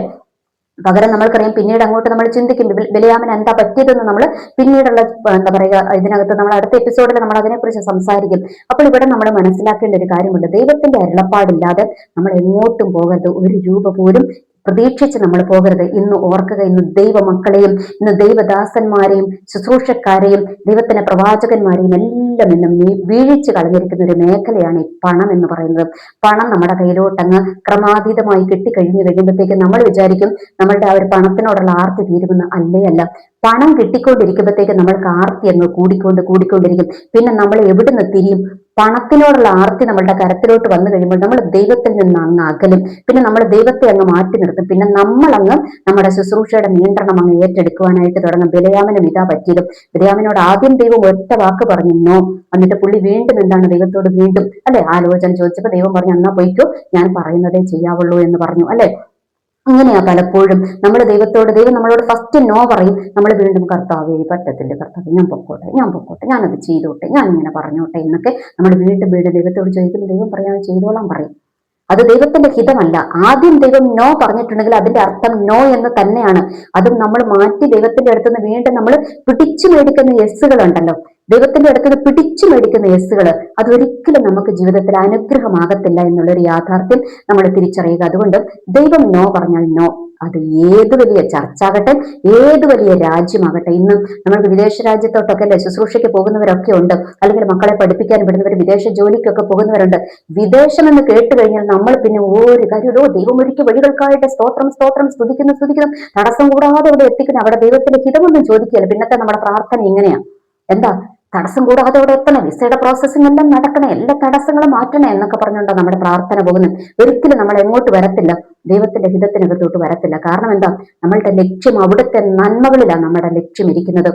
പകരം നമ്മൾക്കറിയാം പിന്നീട് അങ്ങോട്ട് നമ്മൾ ചിന്തിക്കും ബലിയാമൻ എന്താ പറ്റിയതെന്ന് നമ്മൾ പിന്നീടുള്ള എന്താ പറയുക ഇതിനകത്ത് നമ്മൾ അടുത്ത എപ്പിസോഡിൽ നമ്മൾ അതിനെക്കുറിച്ച് സംസാരിക്കും. അപ്പോൾ ഇവിടെ നമ്മൾ മനസ്സിലാക്കേണ്ട ഒരു കാര്യമുണ്ട്. ദൈവത്തിന്റെ അരുളപ്പാടില്ലാതെ നമ്മൾ എങ്ങോട്ടും പോകരുത്. ഒരു രൂപ പോലും പ്രതീക്ഷിച്ച് നമ്മൾ പോകരുത്. ഇന്ന് ഓർക്കുക ഇന്ന് ദൈവമക്കളെയും ഇന്ന് ദൈവദാസന്മാരെയും ശുശ്രൂഷക്കാരെയും ദൈവത്തിന്റെ പ്രവാചകന്മാരെയും എല്ലാം ഇന്ന് വീഴിച്ചു കളഞ്ഞിരിക്കുന്ന ഒരു മേഖലയാണ് ഈ പണം എന്ന് പറയുന്നത്. പണം നമ്മുടെ കയ്യിലോട്ടങ്ങ് ക്രമാതീതമായി കിട്ടിക്കഴിഞ്ഞു കഴിയുമ്പോഴത്തേക്ക് നമ്മൾ വിചാരിക്കും നമ്മളുടെ ആ ഒരു പണത്തിനോടുള്ള ആർത്തി തീരുമെന്ന് അല്ലേ അല്ല. പണം കിട്ടിക്കൊണ്ടിരിക്കുമ്പോഴത്തേക്ക് നമ്മൾക്ക് ആർത്തി അങ്ങ് കൂടിക്കൊണ്ട് കൂടിക്കൊണ്ടിരിക്കും. പിന്നെ നമ്മൾ എവിടെ നിന്ന് തിരിയും? പണത്തിനോടുള്ള ആർത്തി നമ്മളുടെ കരത്തിലോട്ട് വന്നു കഴിയുമ്പോൾ നമ്മൾ ദൈവത്തിൽ നിന്ന് അങ്ങ് അകലും. പിന്നെ നമ്മൾ ദൈവത്തെ അങ്ങ് മാറ്റി നിർത്തും. പിന്നെ നമ്മൾ അങ്ങ് നമ്മുടെ ശുശ്രൂഷയുടെ നിയന്ത്രണം അങ്ങ് ഏറ്റെടുക്കുവാനായിട്ട് തുടങ്ങും. ബിലയാമനും ഇതാ പറ്റിയതും ബിലയാമിനോട് ആദ്യം ദൈവം ഒറ്റ വാക്ക് പറഞ്ഞു നോ. എന്നിട്ട് പുള്ളി വീണ്ടും എന്താണ് ദൈവത്തോട് വീണ്ടും അല്ലെ? ആലോചന ചോദിച്ചപ്പോൾ ദൈവം പറഞ്ഞു എന്നാ പോയിക്കോ ഞാൻ പറയുന്നതേ ചെയ്യാവുള്ളൂ എന്ന് പറഞ്ഞു അല്ലെ? അങ്ങനെയാ പലപ്പോഴും നമ്മൾ ദൈവത്തോട് ദൈവം നമ്മളോട് ഫസ്റ്റ് നോ പറയും. നമ്മൾ വീണ്ടും കർത്താവേ പറ്റത്തില്ല കർത്താവ് ഞാൻ പൊക്കോട്ടെ ഞാൻ പൊക്കോട്ടെ ഞാനത് ചെയ്തോട്ടെ ഞാൻ ഇങ്ങനെ പറഞ്ഞോട്ടെ എന്നൊക്കെ നമ്മൾ വീണ്ടും വീണ്ടും ദൈവത്തോട് ചോദിക്കുന്നു ദൈവം പറയാൻ ചെയ്തോളാം പറയും. അത് ദൈവത്തിന്റെ ഹിതമല്ല. ആദ്യം ദൈവം നോ പറഞ്ഞിട്ടുണ്ടെങ്കിൽ അതിന്റെ അർത്ഥം നോ എന്ന് തന്നെയാണ്. അതും നമ്മൾ മാറ്റി ദൈവത്തിന്റെ അടുത്തുനിന്ന് വീണ്ടും നമ്മൾ പിടിച്ചു മേടിക്കുന്ന യെസ്സുകൾ ഉണ്ടല്ലോ ദൈവത്തിന്റെ അടുത്ത് പിടിച്ചു മേടിക്കുന്ന യെസ്സുകൾ അതൊരിക്കലും നമുക്ക് ജീവിതത്തിൽ അനുഗ്രഹമാകത്തില്ല എന്നുള്ളൊരു യാഥാർത്ഥ്യം നമ്മൾ തിരിച്ചറിയുക. അതുകൊണ്ട് ദൈവം നോ പറഞ്ഞാൽ നോ. അത് ഏത് വലിയ ചർച്ചാകട്ടെ ഏത് വലിയ രാജ്യമാകട്ടെ. ഇന്നും നമ്മൾക്ക് വിദേശ രാജ്യത്തോട്ടൊക്കെ അല്ലെ ശുശ്രൂഷയ്ക്ക് പോകുന്നവരൊക്കെ ഉണ്ട്. അല്ലെങ്കിൽ മക്കളെ പഠിപ്പിക്കാൻ വിടുന്നവർ വിദേശ ജോലിക്കൊക്കെ പോകുന്നവരുണ്ട്. വിദേശം എന്ന് കേട്ട് കഴിഞ്ഞാൽ നമ്മൾ പിന്നെ ഒരു കാര്യമോ ദൈവം ഒരുക്കി വഴികൾക്കായിട്ട് സ്തോത്രം സ്തോത്രം സ്തുതിക്കുന്നു സ്തുതിക്കുന്നു. തടസ്സം കൂടാതെ അവിടെ എത്തിക്കുന്നു അവിടെ ദൈവത്തിന്റെ ഹിതമൊന്നും ചോദിക്കുകയല്ല. പിന്നത്തെ നമ്മുടെ പ്രാർത്ഥന എങ്ങനെയാ എന്താ? തടസ്സം കൂടാതെ അവിടെ എത്തണം. വിസയുടെ പ്രോസസ്സിംഗ് എല്ലാം നടക്കണം എല്ലാ തടസ്സങ്ങളും മാറ്റണം എന്നൊക്കെ പറഞ്ഞുകൊണ്ടോ നമ്മുടെ പ്രാർത്ഥന പോകുന്നത്. ഒരിക്കലും നമ്മൾ എങ്ങോട്ട് വരത്തില്ല ദൈവത്തിന്റെ ഹിതത്തിനകത്തോട്ട് വരത്തില്ല. കാരണം എന്താ? നമ്മളുടെ ലക്ഷ്യം അവിടുത്തെ നന്മകളിലാണ് നമ്മുടെ ലക്ഷ്യം ഇരിക്കുന്നത്.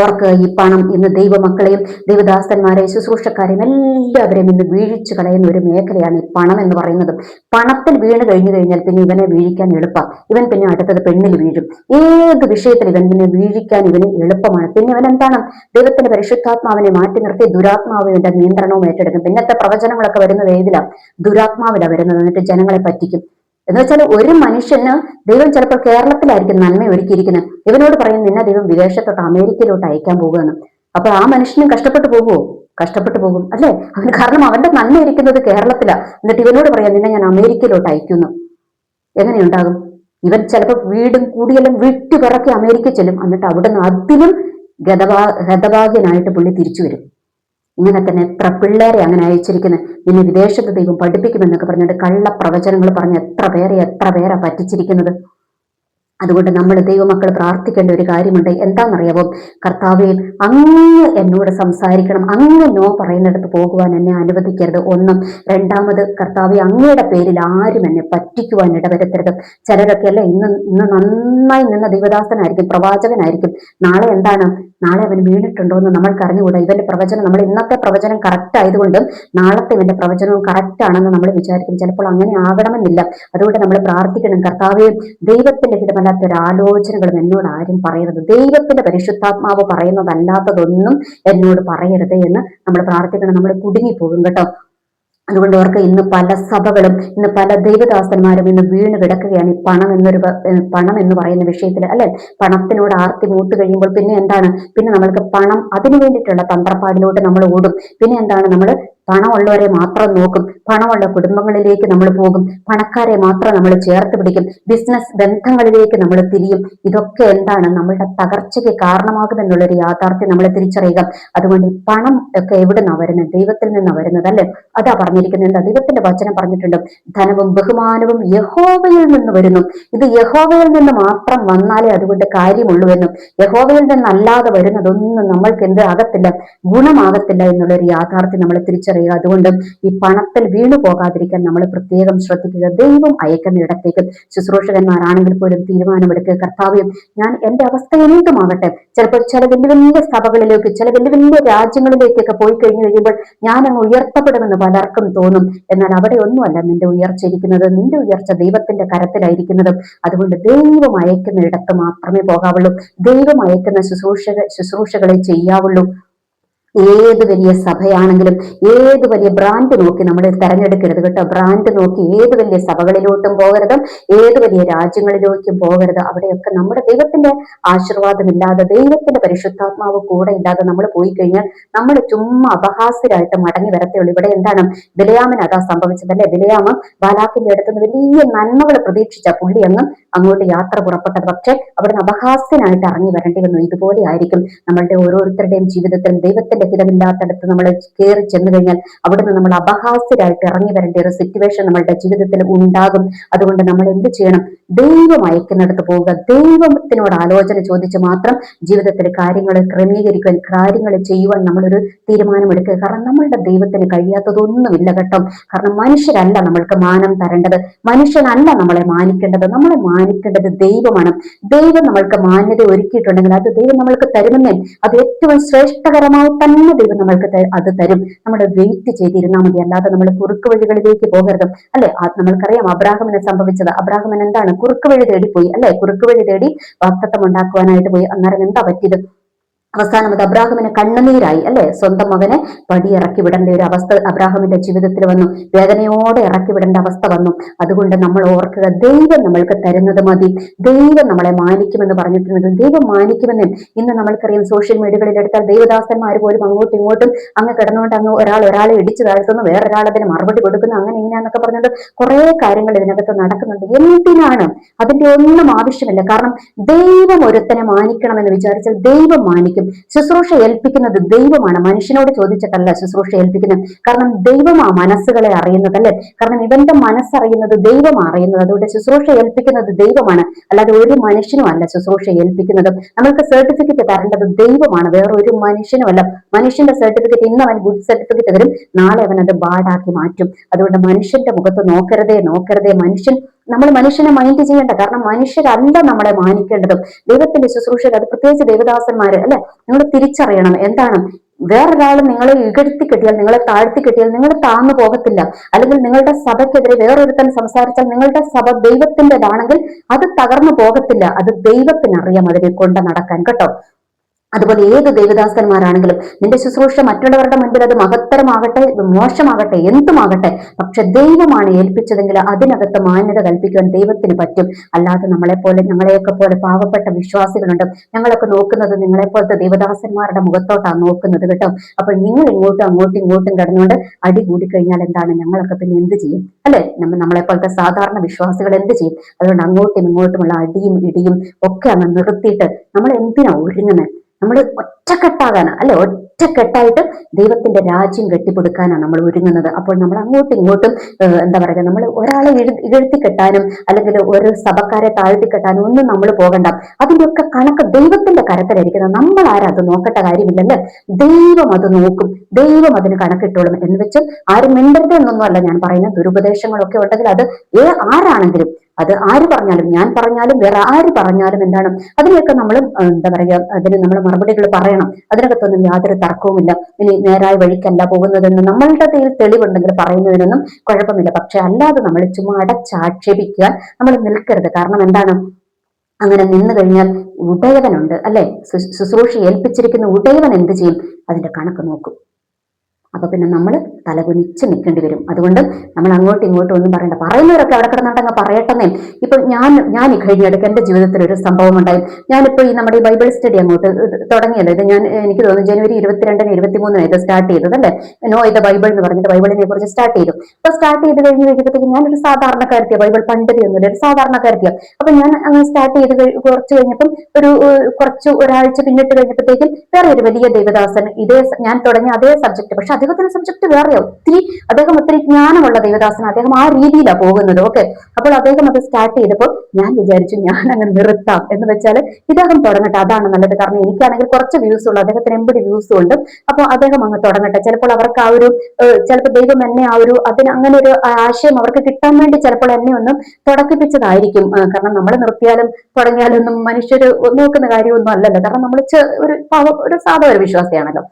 ഓർക്ക് ഈ പണം ഇന്ന് ദൈവമക്കളെയും ദൈവദാസന്മാരെ ശുശ്രൂഷക്കാരെയും എല്ലാവരെയും ഇന്ന് വീഴിച്ചു കളയുന്ന ഒരു മേഖലയാണ് ഈ പണം എന്ന് പറയുന്നത്. പണത്തിൽ വീണ് കഴിഞ്ഞു കഴിഞ്ഞാൽ പിന്നെ ഇവനെ വീഴിക്കാൻ എളുപ്പം. ഇവൻ പിന്നെ അടുത്തത് പെണ്ണിൽ വീഴും. ഏത് വിഷയത്തിൽ ഇവൻ പിന്നെ വീഴിക്കാൻ ഇവന് എളുപ്പമാണ്? പിന്നെ ഇവൻ എന്താണ്? ദൈവത്തിന്റെ പരിശുദ്ധാത്മാവിനെ മാറ്റി നിർത്തി ദുരാത്മാവിന്റെ നിയന്ത്രണവും ഏറ്റെടുക്കും. പിന്നത്തെ പ്രവചനങ്ങളൊക്കെ വരുന്നത് ഏതിലാണ് ദുരാത്മാവിലാണ് വരുന്നത്. എന്നിട്ട് ജനങ്ങളെ പറ്റിക്കും. എന്ന് വെച്ചാൽ ഒരു മനുഷ്യന് ദൈവം ചിലപ്പോൾ കേരളത്തിലായിരിക്കും നന്മ ഒരുക്കിയിരിക്കുന്നത്. ഇവനോട് പറയും നിന്നെ ദൈവം വിദേശത്തോട്ട് അമേരിക്കയിലോട്ട് അയക്കാൻ പോകുമെന്ന്. അപ്പൊ ആ മനുഷ്യനും കഷ്ടപ്പെട്ടു പോകുമോ കഷ്ടപ്പെട്ടു പോകും. അല്ലെ? അവന് കാരണം അവന്റെ നന്മ ഇരിക്കുന്നത് കേരളത്തിലാണ് എന്നിട്ട് ഇവനോട് പറയാം നിന്നെ ഞാൻ അമേരിക്കയിലോട്ട് അയക്കുന്നു. എങ്ങനെയുണ്ടാകും ഇവൻ ചിലപ്പോൾ വീടും കൂടിയെല്ലാം വിട്ടുപിറക്കി അമേരിക്ക ചെല്ലും. എന്നിട്ട് അവിടുന്ന് അതിലും ഗതഭാ ഗതഭാഗ്യനായിട്ട് പുള്ളി തിരിച്ചു വരും. ഇങ്ങനെ തന്നെ എത്ര പിള്ളേരെ അങ്ങനെ അയച്ചിരിക്കുന്നത് നിന്നെ വിദേശത്ത് ദൈവം പഠിപ്പിക്കുമെന്നൊക്കെ പറഞ്ഞിട്ട് കള്ള പ്രവചനങ്ങൾ പറഞ്ഞ് എത്ര പേരെ എത്ര പേരാ പറ്റിച്ചിരിക്കുന്നത്? അതുകൊണ്ട് നമ്മൾ ദൈവമക്കൾ പ്രാർത്ഥിക്കേണ്ട ഒരു കാര്യമുണ്ട്. എന്താണെന്നറിയാവോ? കർത്താവെ അങ്ങ് എന്നോട് സംസാരിക്കണം. അങ്ങ് നോ പറയുന്നിടത്ത് പോകുവാൻ എന്നെ അനുവദിക്കരുത്. ഒന്നും. രണ്ടാമത് കർത്താവെ അങ്ങയുടെ പേരിൽ ആരും എന്നെ പറ്റിക്കുവാൻ ഇടവരുത്തരുത്. ചിലരൊക്കെ അല്ലേ ഇന്ന് ഇന്ന് നന്നായി നിന്ന ദൈവദാസനായിരിക്കും പ്രവാചകനായിരിക്കും. നാളെ എന്താണ്? നാളെ അവൻ വീണിട്ടുണ്ടോ എന്ന് നമ്മൾക്ക് അറിഞ്ഞുകൂടാ ഇവന്റെ പ്രവചനം നമ്മൾ ഇന്നത്തെ പ്രവചനം കറക്റ്റ് ആയതുകൊണ്ട് നാളത്തെ ഇവന്റെ പ്രവചനവും കറക്റ്റ് ആണെന്ന് നമ്മൾ വിചാരിക്കും. ചിലപ്പോൾ അങ്ങനെ ആകണമെന്നില്ല. അതുകൊണ്ട് നമ്മൾ പ്രാർത്ഥിക്കണം. കർത്താവെ ദൈവത്തിന്റെ ഹിതമല്ലാത്ത ആലോചനകളും എന്നോട് ആരും പറയരുത്. ദൈവത്തിന്റെ പരിശുദ്ധാത്മാവ് പറയുന്നതല്ലാത്തതൊന്നും എന്നോട് പറയരുത് എന്ന് നമ്മൾ പ്രാർത്ഥിക്കണം. നമ്മൾ കുടുങ്ങിപ്പോകും കേട്ടോ. അതുകൊണ്ട് അവർക്ക് ഇന്ന് പല സഭകളും ഇന്ന് പല ദൈവദാസന്മാരും ഇന്ന് വീണ് കിടക്കുകയാണ്. ഈ പണം എന്നൊരു പണം എന്ന് പറയുന്ന വിഷയത്തിൽ അല്ലെ? പണത്തിനോട് ആർത്തി മൂത്ത് കഴിയുമ്പോൾ പിന്നെ എന്താണ്? പിന്നെ നമ്മൾക്ക് പണം അതിനു വേണ്ടിയിട്ടുള്ള തന്ത്രപ്പാടിലോട്ട് നമ്മൾ ഓടും. പിന്നെ എന്താണ്? നമ്മൾ പണമുള്ളവരെ മാത്രം നോക്കും. പണമുള്ള കുടുംബങ്ങളിലേക്ക് നമ്മൾ പോകും. പണക്കാരെ മാത്രം നമ്മൾ ചേർത്ത് പിടിക്കും. ബിസിനസ് ബന്ധങ്ങളിലേക്ക് നമ്മൾ തിരിയും. ഇതൊക്കെ എന്താണ് നമ്മളുടെ തകർച്ചയ്ക്ക് കാരണമാകുമെന്നുള്ളൊരു യാഥാർത്ഥ്യം നമ്മൾ തിരിച്ചറിയുക. അതുകൊണ്ട് പണം ഒക്കെ എവിടെ നിന്നാണ് വരുന്നത്? ദൈവത്തിൽ നിന്നാണ് വരുന്നത് അല്ലെ? അതാ പറഞ്ഞിരിക്കുന്നത്. എന്താ? ദൈവത്തിന്റെ വചനം പറഞ്ഞിട്ടുണ്ട്. ധനവും ബഹുമാനവും യഹോവയിൽ നിന്ന് വരുന്നു. ഇത് യഹോവയിൽ നിന്ന് മാത്രം വന്നാലേ അതുകൊണ്ട് കാര്യമുള്ളൂ എന്നും. യഹോവയിൽ നിന്നല്ലാതെ വരുന്നതൊന്നും നമ്മൾക്ക് എന്ത് ആകത്തില്ല? ഗുണമാകത്തില്ല എന്നുള്ളൊരു യാഥാർത്ഥ്യം നമ്മൾ തിരിച്ചറിയുക. തിരിച്ചറിയുക അതുകൊണ്ട് ഈ പണത്തിൽ വീണു പോകാതിരിക്കാൻ നമ്മൾ പ്രത്യേകം ശ്രദ്ധിക്കുക. ദൈവം അയക്കുന്ന ഇടത്തേക്ക് ശുശ്രൂഷകന്മാരാണെങ്കിൽ പോലും തീരുമാനമെടുക്കുക. കർത്താവ്യം ഞാൻ എന്റെ അവസ്ഥ എന്തുമാകട്ടെ ചിലപ്പോൾ ചില വലിയ വലിയ സഭകളിലേക്ക് ചില വലിയ വലിയ രാജ്യങ്ങളിലേക്കൊക്കെ പോയി കഴിഞ്ഞു കഴിയുമ്പോൾ ഞാൻ അങ്ങ് ഉയർത്തപ്പെടുമെന്ന് പലർക്കും തോന്നും. എന്നാൽ അവിടെ ഒന്നുമല്ല നിന്റെ ഉയർച്ച ഇരിക്കുന്നത്. നിന്റെ ഉയർച്ച ദൈവത്തിന്റെ കരത്തിലായിരിക്കുന്നത്. അതുകൊണ്ട് ദൈവം അയക്കുന്ന ഇടത്ത് മാത്രമേ പോകാവുള്ളൂ. ദൈവം അയക്കുന്ന ശുശ്രൂഷ ശുശ്രൂഷകളെ ചെയ്യാവുള്ളൂ. ഏത് വലിയ സഭയാണെങ്കിലും ഏത് വലിയ ബ്രാൻഡ് നോക്കി നമ്മൾ തെരഞ്ഞെടുക്കരുത് കേട്ടോ. ബ്രാൻഡ് നോക്കി ഏത് വലിയ സഭകളിലോട്ടും പോകരുത്. ഏത് വലിയ രാജ്യങ്ങളിലേക്കും പോകരുത്. അവിടെയൊക്കെ നമ്മുടെ ദൈവത്തിന്റെ ആശീർവാദമില്ലാതെ ദൈവത്തിന്റെ പരിശുദ്ധാത്മാവ് കൂടെ ഇല്ലാതെ നമ്മൾ പോയി കഴിഞ്ഞാൽ നമ്മൾ ചുമ്മാ അപഹാസ്യരായിട്ട് മടങ്ങി വരത്തേയുള്ളൂ ഇവിടെ എന്താണ്? ബിലയാമൻ അതാ സംഭവിച്ചത് അല്ലെ ബിലയാമം ബാലാക്കിന്റെ അടുത്തുനിന്ന് വലിയ നന്മകൾ പ്രതീക്ഷിച്ച പുള്ളി അങ്ങ് അങ്ങോട്ട് യാത്ര പുറപ്പെട്ടത്. പക്ഷെ അവിടുന്ന് അപഹാസ്യനായിട്ട് ഇറങ്ങി വരേണ്ടി വന്നു. ഇതുപോലെ ആയിരിക്കും നമ്മളുടെ ഓരോരുത്തരുടെയും ജീവിതത്തിലും ദൈവത്തിന്റെ ഹിതമില്ലാത്തടത്ത് നമ്മൾ കയറി ചെന്നു കഴിഞ്ഞാൽ അവിടുന്ന് നമ്മൾ അപഹാസ്യരായിട്ട് ഇറങ്ങി വരേണ്ട ഒരു സിറ്റുവേഷൻ നമ്മളുടെ ജീവിതത്തിൽ ഉണ്ടാകും. അതുകൊണ്ട് നമ്മൾ എന്ത് ചെയ്യണം? ദൈവം അയക്കുന്നിടത്ത് പോവുക ദൈവത്തിനോട് ആലോചന ചോദിച്ച് മാത്രം ജീവിതത്തിൽ കാര്യങ്ങൾ ക്രമീകരിക്കാൻ കാര്യങ്ങൾ ചെയ്യുവാൻ നമ്മളൊരു തീരുമാനമെടുക്കുക. കാരണം നമ്മളുടെ ദൈവത്തിന് കഴിയാത്തതൊന്നുമില്ല കേട്ടോ. കാരണം മനുഷ്യരല്ല നമ്മൾക്ക് മാനം തരേണ്ടത്. മനുഷ്യനല്ല നമ്മളെ മാനിക്കേണ്ടത്. നമ്മളെ മാനിക്കേണ്ടത് ദൈവമാണ്. ദൈവം നമ്മൾക്ക് മാന്യത ഒരുക്കിയിട്ടുണ്ടെങ്കിൽ അത് ദൈവം നമ്മൾക്ക് തരുമെന്നേ. അത് ഏറ്റവും ശ്രേഷ്ഠകരമായി തന്നെ ദൈവം നമ്മൾക്ക് അത് തരും. നമ്മൾ വെയിറ്റ് ചെയ്തിരുന്നാൽ മതി. അല്ലാതെ നമ്മൾ കുറുക്ക് വഴികളിലേക്ക് പോകരുത്. അല്ലെ? നമ്മൾക്കറിയാം അബ്രാഹമിനെ സംഭവിച്ചത്. അബ്രാഹമിന് എന്താണ് കുറുക്ക് വഴി തേടി പോയി അല്ലെ? കുറുക്ക് വഴി തേടി വാക്തത്വം ഉണ്ടാക്കുവാനായിട്ട് പോയി. അന്നേരം എന്താ പറ്റിയത്? അവസാനം അത് അബ്രാഹമിന് കണ്ണുനീരായി അല്ലെ? സ്വന്തം മകനെ പടി ഇറക്കി വിടേണ്ട ഒരു അവസ്ഥ അബ്രാഹമിന്റെ ജീവിതത്തിൽ വന്നു. വേദനയോടെ ഇറക്കി വിടേണ്ട അവസ്ഥ വന്നു. അതുകൊണ്ട് നമ്മൾ ഓർക്കുക ദൈവം നമ്മൾക്ക് തരുന്നത് മതി. ദൈവം നമ്മളെ മാനിക്കുമെന്ന് പറഞ്ഞിട്ടുണ്ട്. ദൈവം മാനിക്കുമെന്നും ഇന്ന് നമ്മൾക്കറിയാം. സോഷ്യൽ മീഡിയകളിൽ എടുത്താൽ ദൈവദാസന്മാർ പോലും അങ്ങോട്ടും ഇങ്ങോട്ടും അങ്ങ് കിടന്നുകൊണ്ട് അങ്ങ് ഒരാൾ ഒരാളെ ഇടിച്ചു താഴ്ത്തുന്നു വേറൊരാൾ അതിന് മറുപടി കൊടുക്കുന്നു അങ്ങനെ ഇങ്ങനെയാന്നൊക്കെ പറഞ്ഞുകൊണ്ട് കുറെ കാര്യങ്ങൾ ഇതിനകത്ത് നടക്കുന്നുണ്ട്. എന്തിനാണ്? അതിന്റെ ഒന്നും ആവശ്യമില്ല. കാരണം ദൈവം ഒരുത്തനെ മാനിക്കണമെന്ന് വിചാരിച്ചാൽ ദൈവം മാനിക്കും. ശുശ്രൂഷ ഏൽപ്പിക്കുന്നത് ദൈവമാണ്. മനുഷ്യനോട് ചോദിച്ചിട്ടല്ല ശുശ്രൂഷ ഏൽപ്പിക്കുന്നത്. കാരണം ദൈവം ആ മനസ്സുകളെ അറിയുന്നത് അല്ലേ കാരണം ഇവന്റെ മനസ്സറിയുന്നത് ദൈവം അറിയുന്നത്. അതുകൊണ്ട് ശുശ്രൂഷ ഏൽപ്പിക്കുന്നത് ദൈവമാണ്. അല്ലാതെ ഒരു മനുഷ്യനും അല്ല ശുശ്രൂഷ ഏൽപ്പിക്കുന്നത്. നമ്മൾക്ക് സർട്ടിഫിക്കറ്റ് തരേണ്ടത് ദൈവമാണ്. വേറെ ഒരു മനുഷ്യനും അല്ല. മനുഷ്യന്റെ സർട്ടിഫിക്കറ്റ് ഇന്ന് അവൻ ഗുഡ് സർട്ടിഫിക്കറ്റ് തരും. നാളെ അവൻ അത് ബാഡാക്കി മാറ്റും. അതുകൊണ്ട് മനുഷ്യന്റെ മുഖത്ത് നോക്കരുതേ നോക്കരുതേ. മനുഷ്യൻ നമ്മൾ മനുഷ്യനെ മൈൻഡ് ചെയ്യേണ്ട. കാരണം മനുഷ്യരല്ല നമ്മളെ മാനിക്കേണ്ടതും. ദൈവത്തിന്റെ ശുശ്രൂഷകൾ അത് പ്രത്യേകിച്ച് ദേവദാസന്മാര് അല്ലെ? നിങ്ങൾ തിരിച്ചറിയണം. എന്താണ്? വേറൊരാൾ നിങ്ങളെ ഇകഴ്ത്തി കെട്ടിയാൽ നിങ്ങളെ താഴ്ത്തി കെട്ടിയാൽ നിങ്ങൾ താന്നു പോകത്തില്ല. അല്ലെങ്കിൽ നിങ്ങളുടെ സഭയ്ക്കെതിരെ വേറൊരുത്തൻ സംസാരിച്ചാൽ നിങ്ങളുടെ സഭ ദൈവത്തിന്റെതാണെങ്കിൽ അത് തകർന്നു പോകത്തില്ല. അത് ദൈവത്തിനറിയാം അതിനെ കൊണ്ട് നടക്കാൻ. കേട്ടോ? അതുപോലെ ഏത് ദേവദാസന്മാരാണെങ്കിലും നിന്റെ ശുശ്രൂഷ മറ്റുള്ളവരുടെ മുൻപിൽ അത് മഹത്തരമാകട്ടെ മോശമാകട്ടെ എന്തുമാകട്ടെ പക്ഷെ ദൈവമാണ് ഏൽപ്പിച്ചതെങ്കിൽ അതിനകത്ത് മാന്യത കൽപ്പിക്കുവാൻ ദൈവത്തിന് പറ്റും. അല്ലാതെ നമ്മളെ പോലെ ഞങ്ങളെയൊക്കെ പോലെ പാവപ്പെട്ട വിശ്വാസികളുണ്ട്. ഞങ്ങളൊക്കെ നോക്കുന്നത് നിങ്ങളെ പോലത്തെ ദേവദാസന്മാരുടെ മുഖത്തോട്ടാണ് നോക്കുന്നത് കേട്ടോ. അപ്പോൾ നിങ്ങൾ ഇങ്ങോട്ടും അങ്ങോട്ടും ഇങ്ങോട്ടും കിടന്നുകൊണ്ട് അടി കൂടിക്കഴിഞ്ഞാൽ എന്താണ്? ഞങ്ങളൊക്കെ പിന്നെ എന്ത് ചെയ്യും? അല്ലെ? നമ്മൾ നമ്മളെ പോലത്തെ സാധാരണ വിശ്വാസികൾ എന്ത് ചെയ്യും? അതുകൊണ്ട് അങ്ങോട്ടും ഇങ്ങോട്ടുമുള്ള അടിയും ഇടിയും ഒക്കെ അങ്ങ് നിർത്തിയിട്ട് നമ്മൾ എന്തിനാ ഒരുങ്ങുന്നത് നമ്മൾ ഒറ്റക്കെട്ടാകാനാണ് അല്ലെ? ഒറ്റക്കെട്ടായിട്ട് ദൈവത്തിന്റെ രാജ്യം കെട്ടിപ്പൊടുക്കാനാണ് നമ്മൾ ഒരുങ്ങുന്നത്. അപ്പോൾ നമ്മൾ അങ്ങോട്ടും ഇങ്ങോട്ടും എന്താ പറയുക നമ്മൾ ഒരാളെ ഇഴുത്തി കെട്ടാനും അല്ലെങ്കിൽ ഒരു സഭക്കാരെ താഴ്ത്തി കെട്ടാനും ഒന്നും നമ്മൾ പോകണ്ട. അതിന്റെ ഒക്കെ കണക്ക് ദൈവത്തിന്റെ കരത്തിലായിരിക്കുന്നത് നമ്മൾ ആരും അത് നോക്കേണ്ട കാര്യമില്ലല്ലോ? ദൈവം അത് നോക്കും. ദൈവം അതിന് കണക്കിട്ടോളും. എന്ന് വെച്ച് ആരും മിണ്ടരുത് എന്നൊന്നും അല്ല ഞാൻ പറയുന്നത്. ദുരുപദേശങ്ങളൊക്കെ ഉണ്ടെങ്കിൽ അത് ഏ ആരാണെങ്കിലും അത് ആര് പറഞ്ഞാലും ഞാൻ പറഞ്ഞാലും വേറെ ആര് പറഞ്ഞാലും എന്താണ്? അതിനെയൊക്കെ നമ്മൾ എന്താ പറയുക അതിന് നമ്മൾ മറുപടികൾ പറയണം. അതിനകത്തൊന്നും യാതൊരു തർക്കവുമില്ല. ഇനി നേരായ വഴിക്കല്ല പോകുന്നതെന്ന് നമ്മളുടെ കയ്യിൽ തെളിവുണ്ടെങ്കിൽ പറയുന്നതിനൊന്നും കുഴപ്പമില്ല. പക്ഷെ അല്ലാതെ നമ്മൾ ചുമ്മാ അടച്ചാക്ഷേപിക്കാൻ നമ്മൾ നിൽക്കരുത്. കാരണം എന്താണ്? അങ്ങനെ നിന്ന് കഴിഞ്ഞാൽ ഉടയവനുണ്ട് അല്ലെ? ശുശ്രൂഷ ഏൽപ്പിച്ചിരിക്കുന്ന ഉടയവൻ എന്ത് ചെയ്യും? അതിന്റെ കണക്ക് നോക്കും. അപ്പൊ പിന്നെ നമ്മൾ തലകുനിച്ച് നിൽക്കേണ്ടി വരും. അതുകൊണ്ട് നമ്മൾ അങ്ങോട്ടും ഇങ്ങോട്ടും ഒന്നും പറയണ്ട. പറയുന്നവരൊക്കെ അവിടെ കിടന്നുണ്ടെങ്കിൽ പറയട്ടെന്നേ. ഇപ്പൊ ഞാൻ ഞാൻ കഴിഞ്ഞിടയ്ക്ക് എന്റെ ജീവിതത്തിൽ ഒരു സംഭവം ഉണ്ടായി. ഞാനിപ്പോ ഈ നമ്മുടെ ഈ ബൈബിൾ സ്റ്റഡി അങ്ങോട്ട് തുടങ്ങിയല്ലോ. ഇത് ഞാൻ എനിക്ക് തോന്നുന്നു ജനുവരി ഇരുപത്തിരണ്ടിന് ഇരുപത്തിമൂന്നിന് ഇത് സ്റ്റാർട്ട് ചെയ്തത് അല്ലേ? നോ ഇത് ബൈബിൾ എന്ന് പറഞ്ഞിട്ട് ബൈബിളിനെ കുറിച്ച് സ്റ്റാർട്ട് ചെയ്തു. അപ്പൊ സ്റ്റാർട്ട് ചെയ്ത് കഴിഞ്ഞ് കഴിഞ്ഞപ്പോഴത്തേക്ക് ഞാനൊരു സാധാരണക്കാരത്തിയ ബൈബിൾ പണ്ഡിതിയൊന്നുമില്ല ഒരു സാധാരണക്കാരത്തിയ അപ്പൊ ഞാൻ അങ്ങനെ സ്റ്റാർട്ട് ചെയ്ത് കുറച്ച് കഴിഞ്ഞപ്പം ഒരു കുറച്ച് ഒരാഴ്ച പിന്നിട്ട് കഴിഞ്ഞപ്പോഴത്തേക്കും വേറെ ഒരു വലിയ ദേവദാസൻ ഇതേ ഞാൻ തുടങ്ങിയ അതേ സബ്ജക്ട് പക്ഷെ അദ്ദേഹത്തിന്റെ സബ്ജക്ട് വേറെയോ ഒത്തിരി അദ്ദേഹം ഒത്തിരി ജ്ഞാനമുള്ള ദേവദാസന അദ്ദേഹം ആ രീതിയിലാണ് പോകുന്നത്. ഓക്കെ. അപ്പോൾ അദ്ദേഹം അത് സ്റ്റാർട്ട് ചെയ്തപ്പോൾ ഞാൻ വിചാരിച്ചു ഞാൻ അങ്ങനെ നിർത്താം എന്ന് വെച്ചാൽ ഇദ്ദേഹം തുടങ്ങട്ടെ. അതാണ് നല്ലത്. കാരണം എനിക്കാണെങ്കിൽ കുറച്ച് വ്യൂസ് ഉള്ളു. അദ്ദേഹത്തിന് എമ്പടി വ്യൂസ് ഉണ്ട്. അപ്പോൾ അദ്ദേഹം അങ്ങ് തുടങ്ങട്ടെ. ചിലപ്പോൾ അവർക്ക് ആ ഒരു ചിലപ്പോൾ ദൈവം എന്നെ ആ ഒരു അതിന് അങ്ങനെ ഒരു ആശയം അവർക്ക് കിട്ടാൻ വേണ്ടി ചിലപ്പോൾ എന്നെ ഒന്നും തുടക്കിപ്പിച്ചതായിരിക്കും. കാരണം നമ്മൾ നിർത്തിയാലും തുടങ്ങിയാലൊന്നും മനുഷ്യർ നോക്കുന്ന കാര്യമൊന്നും അല്ലല്ലോ. കാരണം നമ്മൾ ഒരു ഒരു സാധാരണ വിശ്വാസിയാണല്ലോ.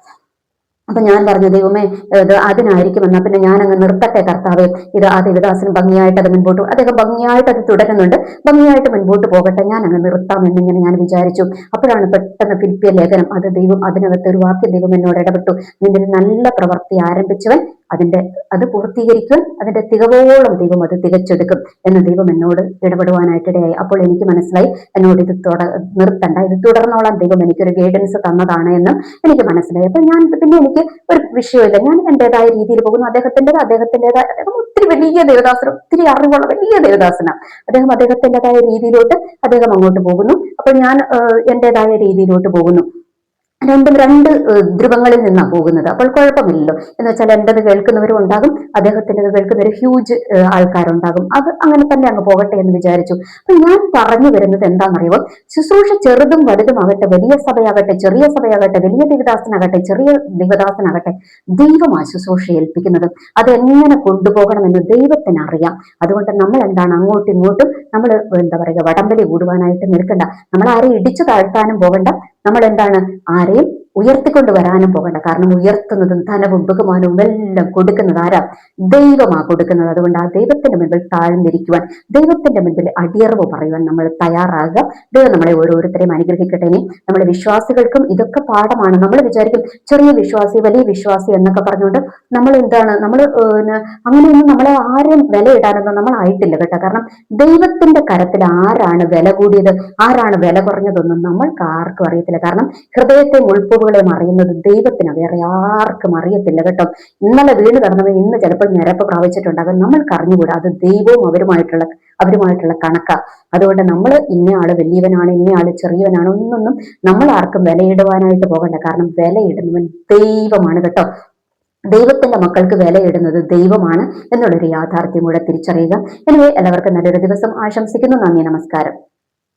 അപ്പൊ ഞാൻ പറഞ്ഞു ദൈവമേ ഇത് അതിനായിരിക്കും എന്നാ പിന്നെ ഞാൻ അങ്ങ് നിർത്തട്ടെ കർത്താവേ. ഇത് ആ ദേവദാസന് ഭംഗിയായിട്ട് അത് മുൻപോട്ട് അദ്ദേഹം ഭംഗിയായിട്ട് അത് തുടരുന്നുണ്ട്. ഭംഗിയായിട്ട് മുൻപോട്ട് പോകട്ടെ ഞാൻ അങ്ങ് നിർത്താം എന്നിങ്ങനെ ഞാൻ വിചാരിച്ചു. അപ്പോഴാണ് പെട്ടെന്ന് ഫിലിപ്പിയ ലേഖനം അത് ദൈവം അതിനകത്ത് ഒരു വാക്യം ദൈവം എന്നോട് ഇടപെട്ടു. നിന്റെ നല്ല പ്രവൃത്തി ആരംഭിച്ചവൻ അതിന്റെ അത് പൂർത്തീകരിക്കാൻ അതിന്റെ തികവോളം ദൈവം അത് തികച്ചെടുക്കും എന്ന് ദൈവം എന്നോട് ഇടപെടുവാനായിട്ടിടയായി. അപ്പോൾ എനിക്ക് മനസ്സിലായി എന്നോട് ഇത് തുട നിർത്തണ്ട ഇത് തുടർന്നോളാം ദൈവം എനിക്കൊരു ഗൈഡൻസ് തന്നതാണ് എന്നും എനിക്ക് മനസ്സിലായി. അപ്പൊ ഞാൻ പിന്നെ എനിക്ക് ഒരു വിഷയമില്ല. ഞാൻ എന്റെതായ രീതിയിൽ പോകുന്നു. അദ്ദേഹത്തിന്റെത് അദ്ദേഹത്തിന്റെതായ അദ്ദേഹം ഒത്തിരി വലിയ ദേവദാസൻ ഒത്തിരി അറിവുള്ള വലിയ ദേവദാസനം അദ്ദേഹം അദ്ദേഹത്തിന്റെതായ രീതിയിലോട്ട് അദ്ദേഹം അങ്ങോട്ട് പോകുന്നു. അപ്പോൾ ഞാൻ എന്റെതായ രീതിയിലോട്ട് പോകുന്നു. രണ്ടും രണ്ട് ധ്രുവങ്ങളിൽ നിന്നാണ് പോകുന്നത്. അപ്പോൾ കുഴപ്പമില്ലല്ലോ. എന്ന് വെച്ചാൽ എന്റെത് കേൾക്കുന്നവരും ഉണ്ടാകും അദ്ദേഹത്തിന്റെത് കേൾക്കുന്ന ഒരു ഹ്യൂജ് ആൾക്കാരുണ്ടാകും. അത് അങ്ങനെ തന്നെ അങ്ങ് പോകട്ടെ എന്ന് വിചാരിച്ചു. അപ്പൊ ഞാൻ പറഞ്ഞു വരുന്നത് എന്താണെന്നറിയുമോ? ശുശ്രൂഷ ചെറുതും വലുതും ആകട്ടെ വലിയ സഭയാകട്ടെ ചെറിയ സഭയാകട്ടെ വലിയ ദേവദാസനാകട്ടെ ചെറിയ ദേവദാസനാകട്ടെ ദൈവമാണ് ശുശ്രൂഷ ഏൽപ്പിക്കുന്നത്. അത് എങ്ങനെ കൊണ്ടുപോകണമെന്ന് ദൈവത്തിന് അറിയാം അതുകൊണ്ട് നമ്മൾ എന്താണ് അങ്ങോട്ടും ഇങ്ങോട്ടും നമ്മൾ എന്താ പറയുക വടംവലി കൂടുവാനായിട്ട് നിൽക്കണ്ട. നമ്മൾ ആരെയും ഇടിച്ചു താഴ്ത്താനും പോകണ്ട. നമ്മൾ എന്താണ് ആരെയും ഉയർത്തിക്കൊണ്ട് വരാനും പോകണ്ട. കാരണം ഉയർത്തുന്നതും ധനവും ബഹുമാനവും എല്ലാം കൊടുക്കുന്നത് ആരാ? ദൈവമാ കൊടുക്കുന്നത്. അതുകൊണ്ട് ആ ദൈവത്തിന്റെ മുൻപിൽ താഴ്ന്നിരിക്കുവാൻ ദൈവത്തിന്റെ മുൻപിൽ അടിയറവ് പറയുവാൻ നമ്മൾ തയ്യാറാകുക ദൈവം നമ്മളെ ഓരോരുത്തരെയും അനുഗ്രഹിക്കട്ടെ ഇനി. നമ്മുടെ വിശ്വാസികൾക്കും ഇതൊക്കെ പാഠമാണ്. നമ്മൾ വിചാരിക്കും ചെറിയ വിശ്വാസി വലിയ വിശ്വാസി എന്നൊക്കെ പറഞ്ഞുകൊണ്ട് നമ്മൾ എന്താണ്? നമ്മൾ അങ്ങനെയൊന്നും നമ്മളെ ആരെയും വിലയിടാനൊന്നും നമ്മളായിട്ടില്ല കേട്ടോ. കാരണം ദൈവത്തിന്റെ കരത്തിൽ ആരാണ് വില കൂടിയത്? ആരാണ് വില കുറഞ്ഞതൊന്നും നമ്മൾക്ക് ആർക്കും അറിയത്തില്ല. കാരണം ഹൃദയത്തെ അറിവുകളെയും അറിയുന്നത് ദൈവത്തിന് വേറെ ആർക്കും അറിയത്തില്ല കേട്ടോ. ഇന്നലെ വീട് കടന്നവർ ഇന്ന് ചിലപ്പോൾ നിരപ്പ് പ്രാപിച്ചിട്ടുണ്ട്. പ്രാപിച്ചിട്ടുണ്ടാകും നമ്മൾക്ക് അറിഞ്ഞുകൂടാ. അത് ദൈവവും അവരുമായിട്ടുള്ള അവരുമായിട്ടുള്ള കണക്ക. അതുകൊണ്ട് നമ്മൾ ഇന്ന ഇന്നയാൾ വലിയവനാണ് ഇന്ന ഇന്നയാൾ ചെറിയവനാണ് ഒന്നൊന്നും നമ്മൾ ആർക്കും വിലയിടുവാനായിട്ട് പോകണ്ട. കാരണം വിലയിടുന്നവൻ ദൈവമാണ് കേട്ടോ. ദൈവത്തിന്റെ മക്കൾക്ക് വിലയിടുന്നത് ദൈവമാണ്. എന്നുള്ളൊരു യാഥാർത്ഥ്യം കൂടെ തിരിച്ചറിയുക. എനിവേ എല്ലാവർക്കും നല്ലൊരു ദിവസം. ആശംസിക്കുന്നു. നന്ദി. നമസ്കാരം.